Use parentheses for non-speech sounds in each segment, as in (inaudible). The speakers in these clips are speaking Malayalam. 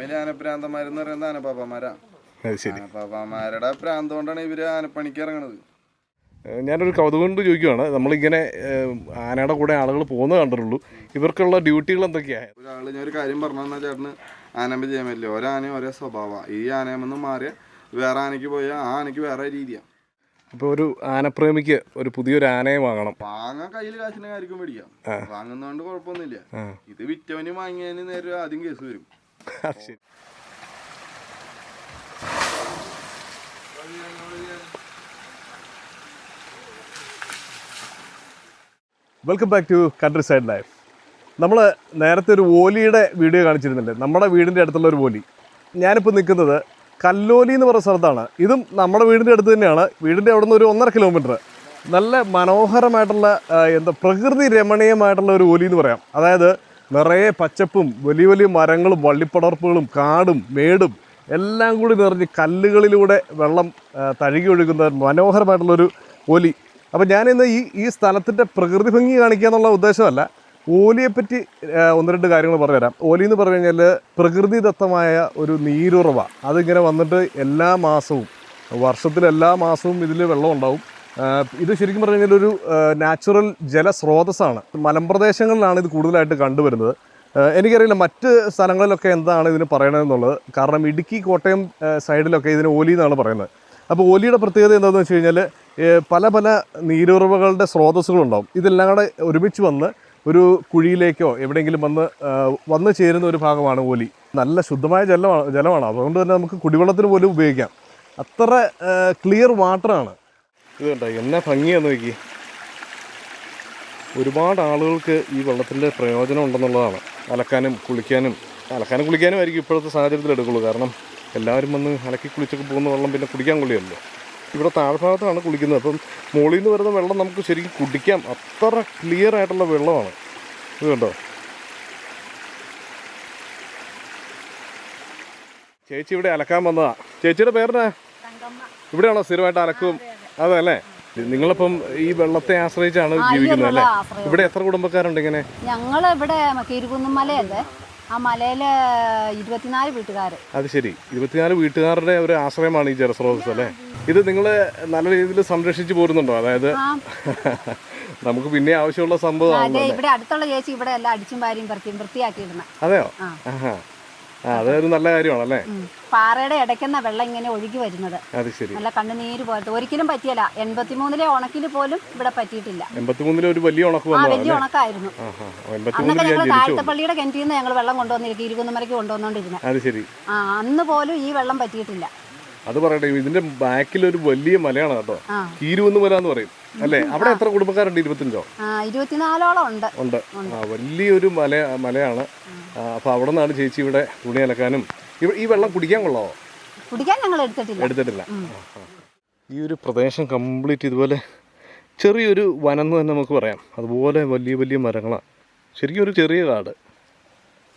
വലിയ ആനപ്രാന്തന്മാരെന്ന് പറയുന്നത് ആനപ്പാപ്പന്മാരാ അത് ശരി. ആനപ്പാപ്പന്മാരുടെ പ്രാന്തം കൊണ്ടാണ് ഇവർ ആനപ്പണിക്ക് ഇറങ്ങണത്. ഞാനൊരു കൗതുകം കൊണ്ട് ചോദിക്കുവാണ്. നമ്മളിങ്ങനെ ആനയുടെ കൂടെ ആളുകൾ പോകുന്നത് കണ്ടിട്ടുള്ളൂ. ഇവർക്കുള്ള ഡ്യൂട്ടികൾ എന്തൊക്കെയാണ് ഒരാൾ ഞാൻ ഒരു കാര്യം പറഞ്ഞു തന്നാ ചേട്ടന് ആനമ്പ ചെയ്യാൻ പറ്റില്ല. ഓരോ ആനയും ഓരോ സ്വഭാവമാണ് ഈ ആനയെന്ന് മാറിയ വേറെ ആനയ്ക്ക് പോയാൽ ആ ആനയ്ക്ക് വേറെ രീതിയാണ് അപ്പോൾ ഒരു ആനപ്രേമിക്ക് ഒരു പുതിയൊരു ആനയെ വാങ്ങണം. വാങ്ങാൻ കയ്യിൽ കാശിനെ ആയിരിക്കും മേടിക്കാം. വാങ്ങുന്നതുകൊണ്ട് കുഴപ്പമൊന്നുമില്ല. ഇത് വിറ്റവന് വാങ്ങിയതിന് നേരം ആദ്യം കേസ് വരും. Welcome back to countryside life നമ്മൾ നേരത്തെ ഒരു ഓലിയുടെ വീഡിയോ കാണിച്ചിരുന്നില്ലേ? നമ്മുടെ വീടിന്റെ അടുത്തുള്ള ഒരു ഓലി. ഞാനിപ്പോൾ നിൽക്കുന്നത് കല്ലോലി എന്ന് പറയുന്ന സ്ഥലത്താണ്. ഇതും നമ്മുടെ വീടിന്റെ അടുത്ത് തന്നെയാണ്. വീടിന്റെ അവിടെ നിന്ന് ഒരു ഒന്നര കിലോമീറ്റർ നല്ല മനോഹരമായിട്ടുള്ള എന്താ പ്രകൃതി രമണീയമായിട്ടുള്ള ഒരു ഓലി എന്ന് പറയാം. അതായത് നിറയെ പച്ചപ്പും വലിയ വലിയ മരങ്ങളും വള്ളിപ്പടർപ്പുകളും കാടും മേടും എല്ലാം കൂടി നിറഞ്ഞ് കല്ലുകളിലൂടെ വെള്ളം തഴുകി ഒഴുകുന്ന മനോഹരമായിട്ടുള്ളൊരു ഓലി അപ്പോൾ ഞാനിന്ന് ഈ ഈ സ്ഥലത്തിന്റെ പ്രകൃതി ഭംഗി കാണിക്കുക എന്നുള്ള ഉദ്ദേശമല്ല. ഓലിയെപ്പറ്റി ഒന്ന് രണ്ട് കാര്യങ്ങൾ പറഞ്ഞുതരാം. ഓലി എന്ന് പറഞ്ഞു കഴിഞ്ഞാൽ പ്രകൃതിദത്തമായ ഒരു നീരുറവ. അതിങ്ങനെ വന്നിട്ട് എല്ലാ മാസവും വർഷത്തിൽ എല്ലാ മാസവും ഇതിൽ വെള്ളം ഉണ്ടാവും. ഇത് ശരിക്കും പറഞ്ഞു കഴിഞ്ഞാൽ ഒരു നാച്ചുറൽ ജലസ്രോതസ്സാണ്. മലമ്പ്രദേശങ്ങളിലാണ് ഇത് കൂടുതലായിട്ട് കണ്ടുവരുന്നത്. എനിക്കറിയില്ല മറ്റ് സ്ഥലങ്ങളിലൊക്കെ എന്താണ് ഇതിന് പറയണതെന്നുള്ളത്. കാരണം ഇടുക്കി കോട്ടയം സൈഡിലൊക്കെ ഇതിന് ഓലി എന്നാണ് പറയുന്നത്. അപ്പോൾ ഓലിയുടെ പ്രത്യേകത എന്താണെന്ന് വെച്ച് കഴിഞ്ഞാൽ പല പല നീരുറവകളുടെ സ്രോതസ്സുകളുണ്ടാവും. ഇതെല്ലാം കൂടെ ഒരുമിച്ച് വന്ന് ഒരു കുഴിയിലേക്കോ എവിടെയെങ്കിലും വന്നു വന്ന് ചേരുന്ന ഒരു ഭാഗമാണ് ഓലി. നല്ല ശുദ്ധമായ ജലമാണ് ജലമാണ്. അതുകൊണ്ട് തന്നെ നമുക്ക് കുടിവെള്ളത്തിന് പോലും ഉപയോഗിക്കാം. അത്ര ക്ലിയർ വാട്ടറാണ് ഇത് കണ്ടോ? എന്നാ ഭംഗിയാന്ന് നോക്കി. ഒരുപാട് ആളുകൾക്ക് ഈ വെള്ളത്തിന്റെ പ്രയോജനം ഉണ്ടെന്നുള്ളതാണ്. അലക്കാനും കുളിക്കാനും അലക്കാനും കുളിക്കാനും ആയിരിക്കും ഇപ്പോഴത്തെ സാഹചര്യത്തിൽ എടുക്കുള്ളൂ. കാരണം എല്ലാവരും വന്ന് അലക്കി കുളിച്ചൊക്കെ പോകുന്ന വെള്ളം പിന്നെ കുടിക്കാൻ കൊള്ളിയല്ലോ ഇവിടെ താഴ്ഭാഗത്താണ് കുളിക്കുന്നത്. അപ്പം മുകളിൽ നിന്ന് വരുന്ന വെള്ളം നമുക്ക് ശരിക്കും കുടിക്കാം. അത്ര ക്ലിയർ ആയിട്ടുള്ള വെള്ളമാണ്. ഇത് കണ്ടോ? ചേച്ചി ഇവിടെ അലക്കാൻ വന്നതാ. ചേച്ചിയുടെ പേരെന്നാ? ഇവിടെയാണോ സ്ഥിരമായിട്ട് അലക്കും? അതല്ലേ? നിങ്ങളിപ്പം ഈ വെള്ളത്തെ ആശ്രയിച്ചാണ് ജീവിക്കുന്നത് അല്ലേ? ഇവിടെ എത്ര കുടുംബക്കാരുണ്ട് ഇങ്ങനെ? ഞങ്ങൾ ഇവിടെ കിരുകുന്നും മലയല്ലേ ആ മലയിൽ ഇരുപത്തിനാല് വീട്ടുകാർ അത് ശരി. ഇരുപത്തിനാല് വീട്ടുകാരുടെ ഒരു ആശ്രയമാണ് ഈ ജലസ്രോതസ് അല്ലേ? ഇത് നിങ്ങൾ നല്ല രീതിയിൽ സംരക്ഷിച്ചു പോരുന്നുണ്ടോ? അതായത് (laughs) നമുക്ക് പിന്നെ ആവശ്യമുള്ള സംഭവം ഇവിടെ അടുത്തുള്ള ചേച്ചി ഇവിടെ എല്ലാം അടിച്ചും വാരിയും വൃത്തിയാക്കി ഇടണം അതെയോ? അതൊരു നല്ല കാര്യമാണല്ലേ. പാറയുടെ ഇടയ്ക്കുന്ന വെള്ളം ഇങ്ങനെ ഒഴുകി വരുന്നത്. അത് ശരി. നല്ല കണ്ണുനീര് പോലത്തെ ഒരിക്കലും പറ്റിയല്ല. എൺപത്തിമൂന്നിലെ ഉണക്കിൽ പോലും ഇവിടെ പറ്റിയിട്ടില്ല. എൺപത്തിമൂന്നിലെ ഒരു വലിയ ഉണക്ക് വലിയ ഉണക്കായിരുന്നു. താഴ്ത്തപ്പള്ളിയുടെ അന്നൊക്കെ ഞാൻ ഞങ്ങൾ ജനിച്ചു താഴത്തപ്പള്ളിയുടെ കിണറ്റിൽ നിന്ന് ഞങ്ങൾ വെള്ളം കൊണ്ടുവന്നിരിക്കും മരക്ക് കൊണ്ടുവന്നോണ്ടിരുന്നത് അത് ശരി. ആ അന്ന് പോലും ഈ വെള്ളം പറ്റിയിട്ടില്ല. അത് പറയട്ടെ ഇതിന്റെ ബാക്കിൽ ഒരു വലിയ മലയാണ് കേട്ടോ. കീരു കീരുവെന്ന് മല എന്ന് പറയും. അല്ലേ? അവിടെ എത്ര കുടുംബക്കാരുണ്ട്? ഇരുപത്തിയഞ്ചോ? ആ ഇരുപത്തിനാലോളം ഉണ്ട്. ഉണ്ട്. വലിയൊരു മല മലയാണ്. അപ്പൊ അവിടെ നിന്നാണ് ചേച്ചി ഇവിടെ തുണി അലക്കാനും. ഈ വെള്ളം കുടിക്കാൻ കൊള്ളാവോ? കുടിക്കാൻ ഞങ്ങൾ എടുത്തിട്ടില്ല. എടുത്തിട്ടില്ല. ഈ ഒരു പ്രദേശം കംപ്ലീറ്റ് ഇതുപോലെ ചെറിയൊരു വനം എന്ന് തന്നെ നമുക്ക് പറയാം. അതുപോലെ വലിയ വലിയ മരങ്ങളാണ് ശരിക്കും ഒരു ചെറിയ കാട്.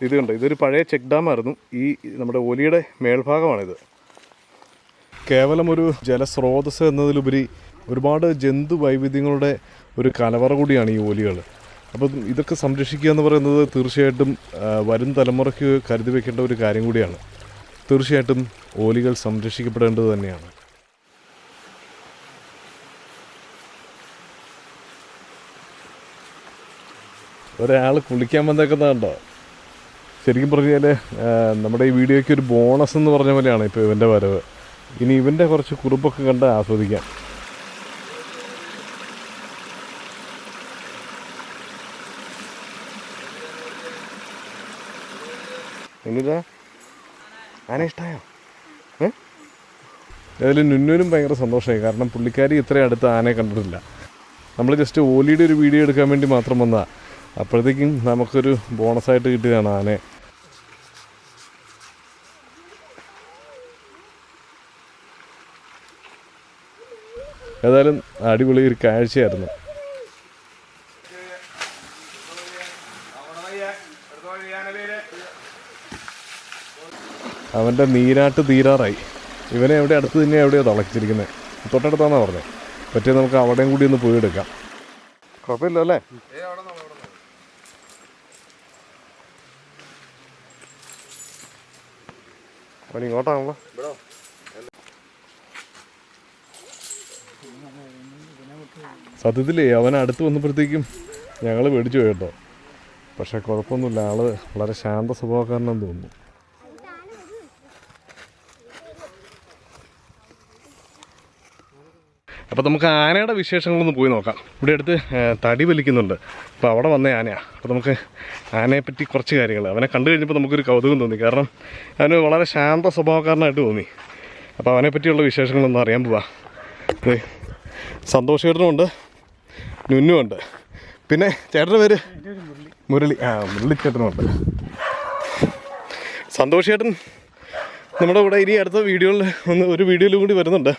ഇത് കണ്ടോ? ഇതൊരു പഴയ ചെക്ക് ഡാമായിരുന്നു. ഈ നമ്മുടെ ഒലിയുടെ മേൽഭാഗമാണിത്. കേവലം ഒരു ജലസ്രോതസ് എന്നതിലുപരി ഒരുപാട് ജന്തു വൈവിധ്യങ്ങളുടെ ഒരു കലവറ കൂടിയാണ് ഈ ഓലികൾ. അപ്പം ഇതൊക്കെ സംരക്ഷിക്കുക എന്ന് പറയുന്നത് തീർച്ചയായിട്ടും വരും തലമുറയ്ക്ക് കരുതി വെക്കേണ്ട ഒരു കാര്യം കൂടിയാണ്. തീർച്ചയായിട്ടും ഓലികൾ സംരക്ഷിക്കപ്പെടേണ്ടത് തന്നെയാണ്. ഒരാൾ കുളിക്കാൻ വന്നേക്കുന്നതുണ്ടോ? ശരിക്കും പറഞ്ഞാൽ നമ്മുടെ ഈ വീഡിയോയ്ക്ക് ഒരു ബോണസ് എന്ന് പറഞ്ഞ പോലെയാണ് ഇപ്പോൾ ഇവന്റെ വരവ്. ഇനി ഇവന്റെ കുറച്ച് കുറിപ്പൊക്കെ കണ്ട് ആസ്വദിക്കാം. എന്നിട്ടാ ആന ഇഷ്ടമായോ ഏ? അതിൽ നുന്നൂരും ഭയങ്കര സന്തോഷമായി. കാരണം പുള്ളിക്കാരി ഇത്രയും അടുത്ത് ആനയെ കണ്ടിട്ടില്ല. നമ്മൾ ജസ്റ്റ് ഓലിയുടെ ഒരു വീഡിയോ എടുക്കാൻ വേണ്ടി മാത്രം വന്നതാണ് അപ്പോഴത്തേക്കും നമുക്കൊരു ബോണസായിട്ട് കിട്ടിയതാണ് ആനയെ. ഏതായാലും അടിപൊളി ഒരു കാഴ്ചയായിരുന്നു. അവന്റെ നീരാട്ട് തീരാറായി. ഇവനെ എവിടെ അടുത്ത് തന്നെ എവിടെയോ തളച്ചിരിക്കുന്നത് തൊട്ടടുത്താണെന്നാണ് പറഞ്ഞത് പറ്റിയ നമുക്ക് അവിടെയും കൂടി ഒന്ന് പോയി എടുക്കാം. കുഴപ്പമില്ല അല്ലേ? അവൻ സത്യത്തിലേ അവൻ അടുത്ത് വന്നപ്പോഴത്തേക്കും ഞങ്ങൾ പേടിച്ചു കേട്ടോ. പക്ഷെ കുഴപ്പമൊന്നുമില്ല ആൾ വളരെ ശാന്ത സ്വഭാവക്കാരനെന്ന് തോന്നുന്നു. അപ്പോൾ നമുക്ക് ആനയുടെ വിശേഷങ്ങളൊന്ന് പോയി നോക്കാം. ഇവിടെ അടുത്ത് തടി വലിക്കുന്നുണ്ട്. അപ്പോൾ അവിടെ വന്ന ആനയാണ് അപ്പോൾ നമുക്ക് ആനയെപ്പറ്റി കുറച്ച് കാര്യങ്ങൾ അവനെ കണ്ടു കഴിഞ്ഞപ്പോൾ നമുക്കൊരു കൗതുകം തോന്നി. കാരണം അവന് വളരെ ശാന്ത സ്വഭാവക്കാരനായിട്ട് തോന്നി. അപ്പോൾ അവനെ പറ്റിയുള്ള വിശേഷങ്ങളൊന്ന് അറിയാൻ പോവാ. അതെ നുന്നുമുണ്ട് പിന്നെ ചേട്ടന്റെ പേര്? മുരളി. ആ മുരളി സന്തോഷ് ചേട്ടൻ നമ്മുടെ കൂടെ ഇനി അടുത്ത വീഡിയോയിൽ ഒന്ന് ഒരു വീഡിയോയിലും കൂടി വരുന്നുണ്ട്.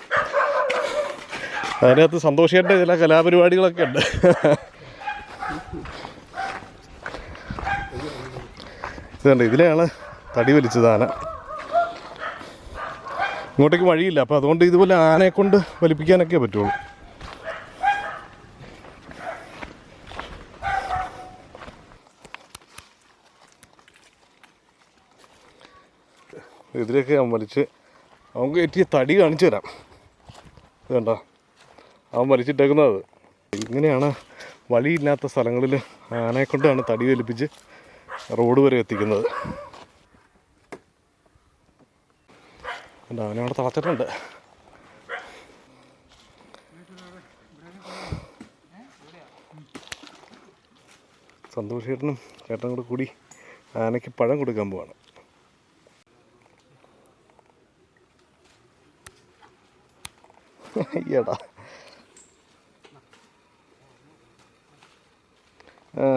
അതിനകത്ത് സന്തോഷേട്ടന്റെ ചില കലാപരിപാടികളൊക്കെ ഉണ്ട്. ഇതുണ്ട് ഇതിലെയാണ് തടി വലിച്ചത് ആന. ഇങ്ങോട്ടേക്ക് വഴിയില്ല അപ്പോൾ അതുകൊണ്ട് ഇതുപോലെ ആനയെ കൊണ്ട് വലിപ്പിക്കാനൊക്കെ പറ്റുള്ളൂ. ഇതിലേക്ക് അവൻ വലിച്ച് അവൻ കയറ്റിയ തടി കാണിച്ചു തരാം. ഇത് കണ്ടോ? അവൻ വലിച്ചിട്ടേക്കുന്നത്. ഇങ്ങനെയാണ് വഴിയില്ലാത്ത സ്ഥലങ്ങളിൽ ആനയെക്കൊണ്ടാണ് തടി വലിപ്പിച്ച് റോഡ് വരെ എത്തിക്കുന്നത്. അവനെ അവിടെ തളച്ചിട്ടുണ്ട്. സന്തോഷ് ചേട്ടനും ചേട്ടനും കൂടെ കൂടി ആനയ്ക്ക് പഴം കൊടുക്കാൻ പോവാണ്. അയ്യടാ.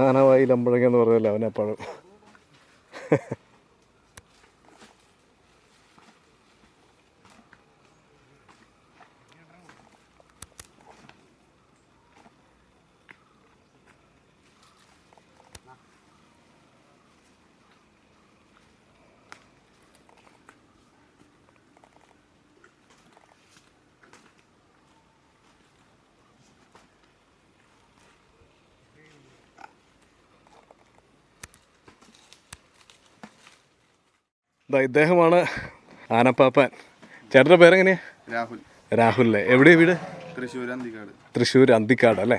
ആനവായി ലമ്പഴങ്ങെന്ന് പറഞ്ഞല്ലോ അവനെ ദാ ഇദ്ദേഹമാണ് ആനപ്പാപ്പാൻ. ചേട്ടന്റെ പേരെങ്ങനെയാ? രാഹുൽ. രാഹുൽ അല്ലേ? എവിടെയാ വീട്? തൃശ്ശൂർ അന്തിക്കാട്. തൃശ്ശൂർ അന്തിക്കാട് അല്ലേ?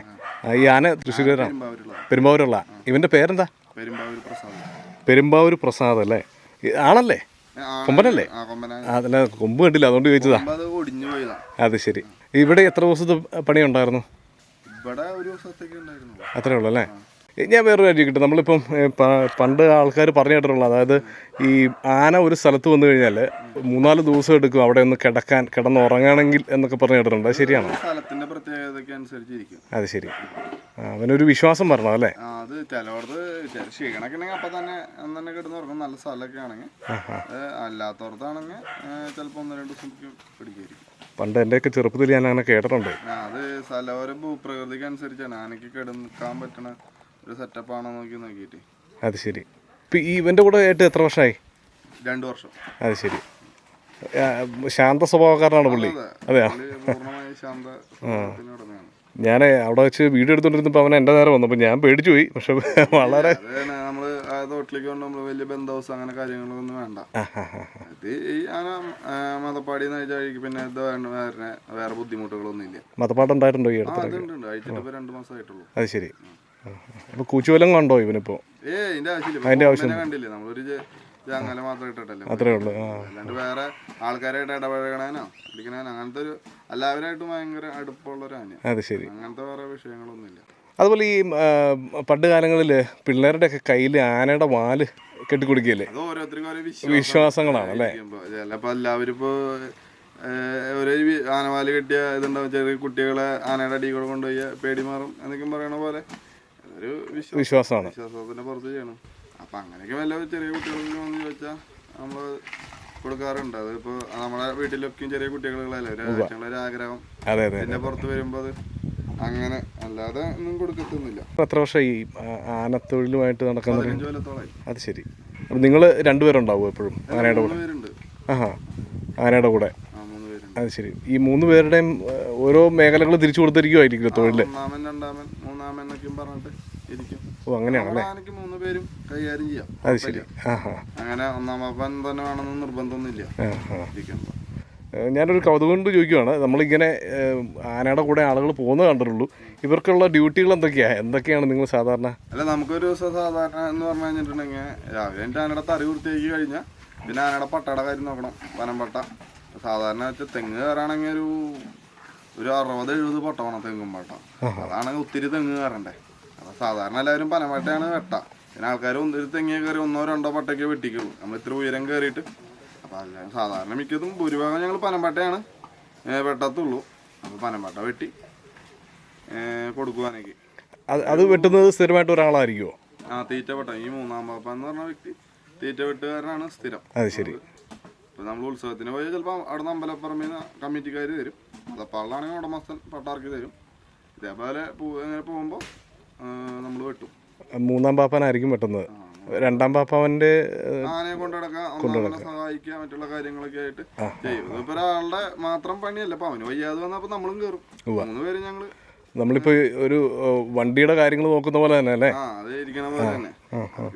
ഈ ആന തൃശ്ശൂരാണ്? പെരുമ്പാവൂരുള്ള. ഇവന്റെ ഇവന്റെ പേരെന്താ? പെരുമ്പാവൂർ പ്രസാദ്. പെരുമ്പാവൂർ പ്രസാദ് അല്ലേ? ആണല്ലേ കൊമ്പനല്ലേ? അതല്ല കൊമ്പ് കണ്ടില്ല. അതുകൊണ്ട് ചോദിച്ചതാ. അത് ശരി. ഇവിടെ എത്ര ദിവസത്തെ പണി ഉണ്ടായിരുന്നു ഇവിടെ ഒരു ദിവസത്തേക്ക് അത്രേ ഉള്ളൂ അല്ലേ? ഞാൻ വേറൊരു കാര്യം കിട്ടും നമ്മളിപ്പം പണ്ട് ആൾക്കാർ പറഞ്ഞു കേട്ടിട്ടുള്ള അതായത് ഈ ആന ഒരു സ്ഥലത്ത് വന്നു കഴിഞ്ഞാൽ മൂന്നാൽ ദിവസം എടുക്കും അവിടെ ഒന്ന് കിടക്കാൻ കിടന്ന് ഉറങ്ങണമെങ്കിൽ എന്നൊക്കെ പറഞ്ഞു കേട്ടിട്ടുണ്ട്. അത് ശരിയാണോ? സ്ഥലത്തിന്റെ പ്രത്യേകതയ്ക്ക് അനുസരിച്ചിരിക്കും. അത് ശരി. അവനൊരു വിശ്വാസം വരണം അല്ലേ? അത് ചിലവർക്ക് ചില ക്ഷീണൊക്കെ അപ്പൊ തന്നെ തന്നെ കിടന്ന് ഉറങ്ങും. നല്ല സ്ഥലമൊക്കെ ആണെങ്കിൽ. അല്ലാത്തവർത്താണെങ്കിൽ ചിലപ്പോൾ ഒന്ന് രണ്ട് ദിവസം പിടിക്കായിരിക്കും. പണ്ട് എന്റെയൊക്കെ ചെറുപ്പത്തിൽ ഞാൻ അങ്ങനെ കേട്ടിട്ടുണ്ട്. അത് സ്ഥലവരെ ഭൂപ്രകൃതിക്ക് അനുസരിച്ചാണ് ആനയ്ക്ക് കിടക്കാൻ പറ്റണ ഒരു സെറ്റപ്പ് ആണോ നോക്കി നോക്കിയിട്ട്. അത് ശരി. ഇപ്പം ഈ ഇവന്റെ കൂടെ ആയിട്ട് എത്ര വർഷമായി രണ്ടു വർഷം. അത് ശരി. ആ, ശാന്ത സ്വഭാവക്കാരനാണ് പുള്ളി. അതെയാ? പുള്ളി പൂർണമായി ശാന്ത സ്വഭാവത്തിന് ഉടമയാണ്. ഞാൻ അവിടെ വെച്ച് വീഡിയോ എടുത്തുകൊണ്ടിരുന്നപ്പോൾ അവൻ എന്റെ നേരെ വന്നപ്പോൾ ഞാൻ പേടിച്ചു പോയി. പക്ഷെ വളരെ അത് തന്നെ നമ്മൾ ആ തോട്ടിലേക്ക് കൊണ്ട് നമ്മൾ വലിയ ബന്ധവസം അങ്ങനെ കാര്യങ്ങളൊന്നും വേണ്ട. ഇത് ഈ ആന ആ, മതപ്പാടി എന്ന് വെച്ചാൽ പിന്നെ ഇത് വേണ്ട വേറെ വേറെ ബുദ്ധിമുട്ടുകളൊന്നും ഇല്ല മതപ്പാട്ടുണ്ടായിട്ടുണ്ടോ ഈ ആ അടുത്ത് അതുണ്ട് ഉണ്ട്. അയച്ചിട്ട് ഇപ്പൊ രണ്ടു മാസമായിട്ടുള്ളൂ അത് ശരി. അപ്പോൾ കൂച്ചുവലം കണ്ടോ ഇവനിപ്പോ? അതിന്റെ ആവശ്യം അത്രേ ഉള്ളൂ. വേറെ ആൾക്കാരായിട്ട് ഇടപഴകണോ അങ്ങനത്തെ ഒരു എല്ലാവരായിട്ടും ഭയങ്കര അടുപ്പമുള്ള ഒരു ആന അത് ശരി. അങ്ങനത്തെ വേറെ വിഷയങ്ങളൊന്നുമില്ല അതുപോലെ ഈ പണ്ട് കാലങ്ങളിൽ പിള്ളേരുടെയൊക്കെ കയ്യിൽ ആനയുടെ വാൽ കെട്ടിക്കൊടുക്കുകയല്ലേ? വിശ്വാസങ്ങളാണ് അല്ലേ? ഇരിക്കുമ്പോ. ചിലപ്പോ എല്ലാവരും ഇപ്പോ ഏഹ്, ഒരേ ആനവാൽ കെട്ടിയ ഇതുണ്ടാവും. ചെറിയ കുട്ടികളെ ആനയുടെ അടിയിൽ കൂടെ കൊണ്ടുപോയി പേടി മാറും എന്നൊക്കെ പറയണ പോലെ ഒരു വിശ്വാസം വിശ്വാസമാണ്. വിശ്വാസത്തിന്റെ പുറത്ത് ചെയ്യണം. അപ്പൊ അങ്ങനെയൊക്കെ വല്ല ചെറിയ കുട്ടികൾക്ക് വന്നു ചോദിച്ചാൽ നമ്മൾ കൊടുക്കാറുണ്ട്. അതിപ്പോ നമ്മളെ വീട്ടിലൊക്കെയും ചെറിയ കുട്ടികളല്ലേ ഒരു ആഗ്രഹം. അതെ അതെ ഇതിന്റെ പുറത്ത് വരുമ്പോ അത് അങ്ങനെ അല്ലാതെ ഒന്നും കൊടുക്കത്തൊന്നുമില്ല. എത്ര വർഷമായി ഈ ആനത്തൊഴിലുമായിട്ട് നടക്കുന്നത്? പതിനഞ്ച് അത് ശരി. അപ്പം നിങ്ങൾ രണ്ടുപേരുണ്ടാവും എപ്പോഴും? ആനയുടെ കൂടെ? ആഹാ. ആനയുടെ കൂടെ. അത് ശരി. ഈ മൂന്ന് പേരുടെയും ഓരോ മേഖലകൾ തിരിച്ചു കൊടുത്തിരിക്കുമായിരിക്കും തൊഴിൽ ഒന്നാമൻ രണ്ടാമൻ മൂന്നാമൻ എന്നൊക്കെയും പറഞ്ഞിട്ട് ഓ അങ്ങനെയാണല്ലേ? നമ്മുടെ ആനയ്ക്ക് മൂന്ന് പേരും കൈകാര്യം ചെയ്യാം. അത് ശരി. അങ്ങനെ ഒന്നാം അപ്പൻ തന്നെ വേണമെന്ന് നിർബന്ധമൊന്നുമില്ല ഞാനൊരു കൗതുകം കൊണ്ട് ചോദിക്കുവാണ്. നമ്മളിങ്ങനെ ആനയുടെ കൂടെ ആളുകൾ പോകുന്നത് കണ്ടിട്ടുള്ളൂ. ഇവർക്കുള്ള ഡ്യൂട്ടികൾ എന്തൊക്കെയാണ് എന്തൊക്കെയാണ് നിങ്ങൾ സാധാരണ? അല്ല നമുക്കൊരു ദിവസം സാധാരണ എന്ന് പറഞ്ഞു കഴിഞ്ഞിട്ടുണ്ടെങ്കിൽ രാവിലെ എന്റെ ആനയുടെ തറി വൃത്തിയാക്കി കഴിഞ്ഞാൽ പിന്നെ ആനയുടെ പട്ടയുടെ കാര്യം നോക്കണം. വനംപട്ട സാധാരണ വെച്ചാൽ തെങ്ങ് കയറാണെങ്കിൽ ഒരു ഒരു അറുപത് എഴുപത് പട്ട വേണം തെങ്ങും പട്ട. അതാണെങ്കിൽ ഒത്തിരി തെങ്ങ് കയറണ്ടേ? സാധാരണ എല്ലാവരും പനവട്ടയാണ് വെട്ട. പിന്നെ ആൾക്കാർ ഒരു തെങ്ങിയ കയറി ഒന്നോ രണ്ടോ പട്ടയൊക്കെ വെട്ടിക്കുള്ളൂ നമ്മൾ ഇത്ര ഉയരം കയറിയിട്ട്. അപ്പോൾ അല്ല സാധാരണ മിക്കതും ഭൂരിഭാഗം ഞങ്ങൾ പനമ്പട്ടയാണ് വെട്ടത്തുള്ളൂ. അപ്പോൾ പനമ്പട്ട വെട്ടി കൊടുക്കുവാനേക്ക് അത് വെട്ടുന്നത് സ്ഥിരമായിട്ട് ഒരാളായിരിക്കുമോ ആ തീറ്റ വെട്ട ഈ മൂന്നാം പാപ്പ എന്ന് പറഞ്ഞ വ്യക്തി തീറ്റ വെട്ടുകാരനാണ് സ്ഥിരം. അത് ശരി. അപ്പോൾ നമ്മൾ ഉത്സവത്തിന് പോയാൽ ചിലപ്പോൾ അവിടെ നിന്ന് അമ്പലപ്പുറമേ കമ്മിറ്റിക്കാർ തരും. അതപ്പാളിലാണെങ്കിൽ ഉടമസ്ഥൻ പട്ടാർക്ക് തരും. ഇതേപോലെ പോ ഇങ്ങനെ പോകുമ്പോൾ നമ്മൾ വെട്ടും. മൂന്നാം പാപ്പാനായിരിക്കും വെട്ടുന്നത്. രണ്ടാം പാപ്പാവന്റെ ആനയെ സഹായിക്കുക മറ്റുള്ള കാര്യങ്ങളൊക്കെ ആയിട്ട് ചെയ്യും. ഇതിപ്പോ ഒരാളുടെ മാത്രം പണിയല്ല അപ്പൊ അവന് വയ്യാതെ വന്നപ്പോ നമ്മളും കേറും. മൂന്ന് പേര് ഞങ്ങൾ നമ്മളിപ്പോൾ ഒരു വണ്ടിയുടെ കാര്യങ്ങൾ നോക്കുന്ന പോലെ തന്നെ അല്ലേ?